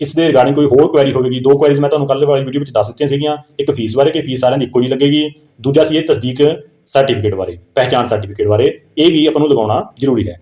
ਇਸ ਦੇ ਰਿਗਾਰਡਿੰਗ ਕੋਈ ਹੋਰ ਕੁਐਰੀ ਹੋਵੇਗੀ, ਦੋ ਕੁਐਰੀਜ਼ ਮੈਂ ਤੁਹਾਨੂੰ ਕੱਲ੍ਹ ਵਾਲੀ ਵੀਡੀਓ ਵਿੱਚ ਦੱਸ ਦਿੱਤੀਆਂ ਸੀਗੀਆਂ। ਇੱਕ ਫੀਸ ਬਾਰੇ ਕਿ ਫੀਸ ਸਾਰਿਆਂ ਦੀ ਇੱਕੋ ਜਿਹੀ ਲੱਗੇਗੀ। ਦੂਜਾ ਸੀ ਇਹ ਤਸਦੀਕ ਸਰਟੀਫਿਕੇਟ ਬਾਰੇ ਪਹਿਚਾਣ ਸਰਟੀਫਿਕੇਟ ਬਾਰੇ ਇਹ ਵੀ ਆਪਾਂ ਨੂੰ ਲਗਾਉਣਾ ਜ਼ਰੂਰੀ ਹੈ।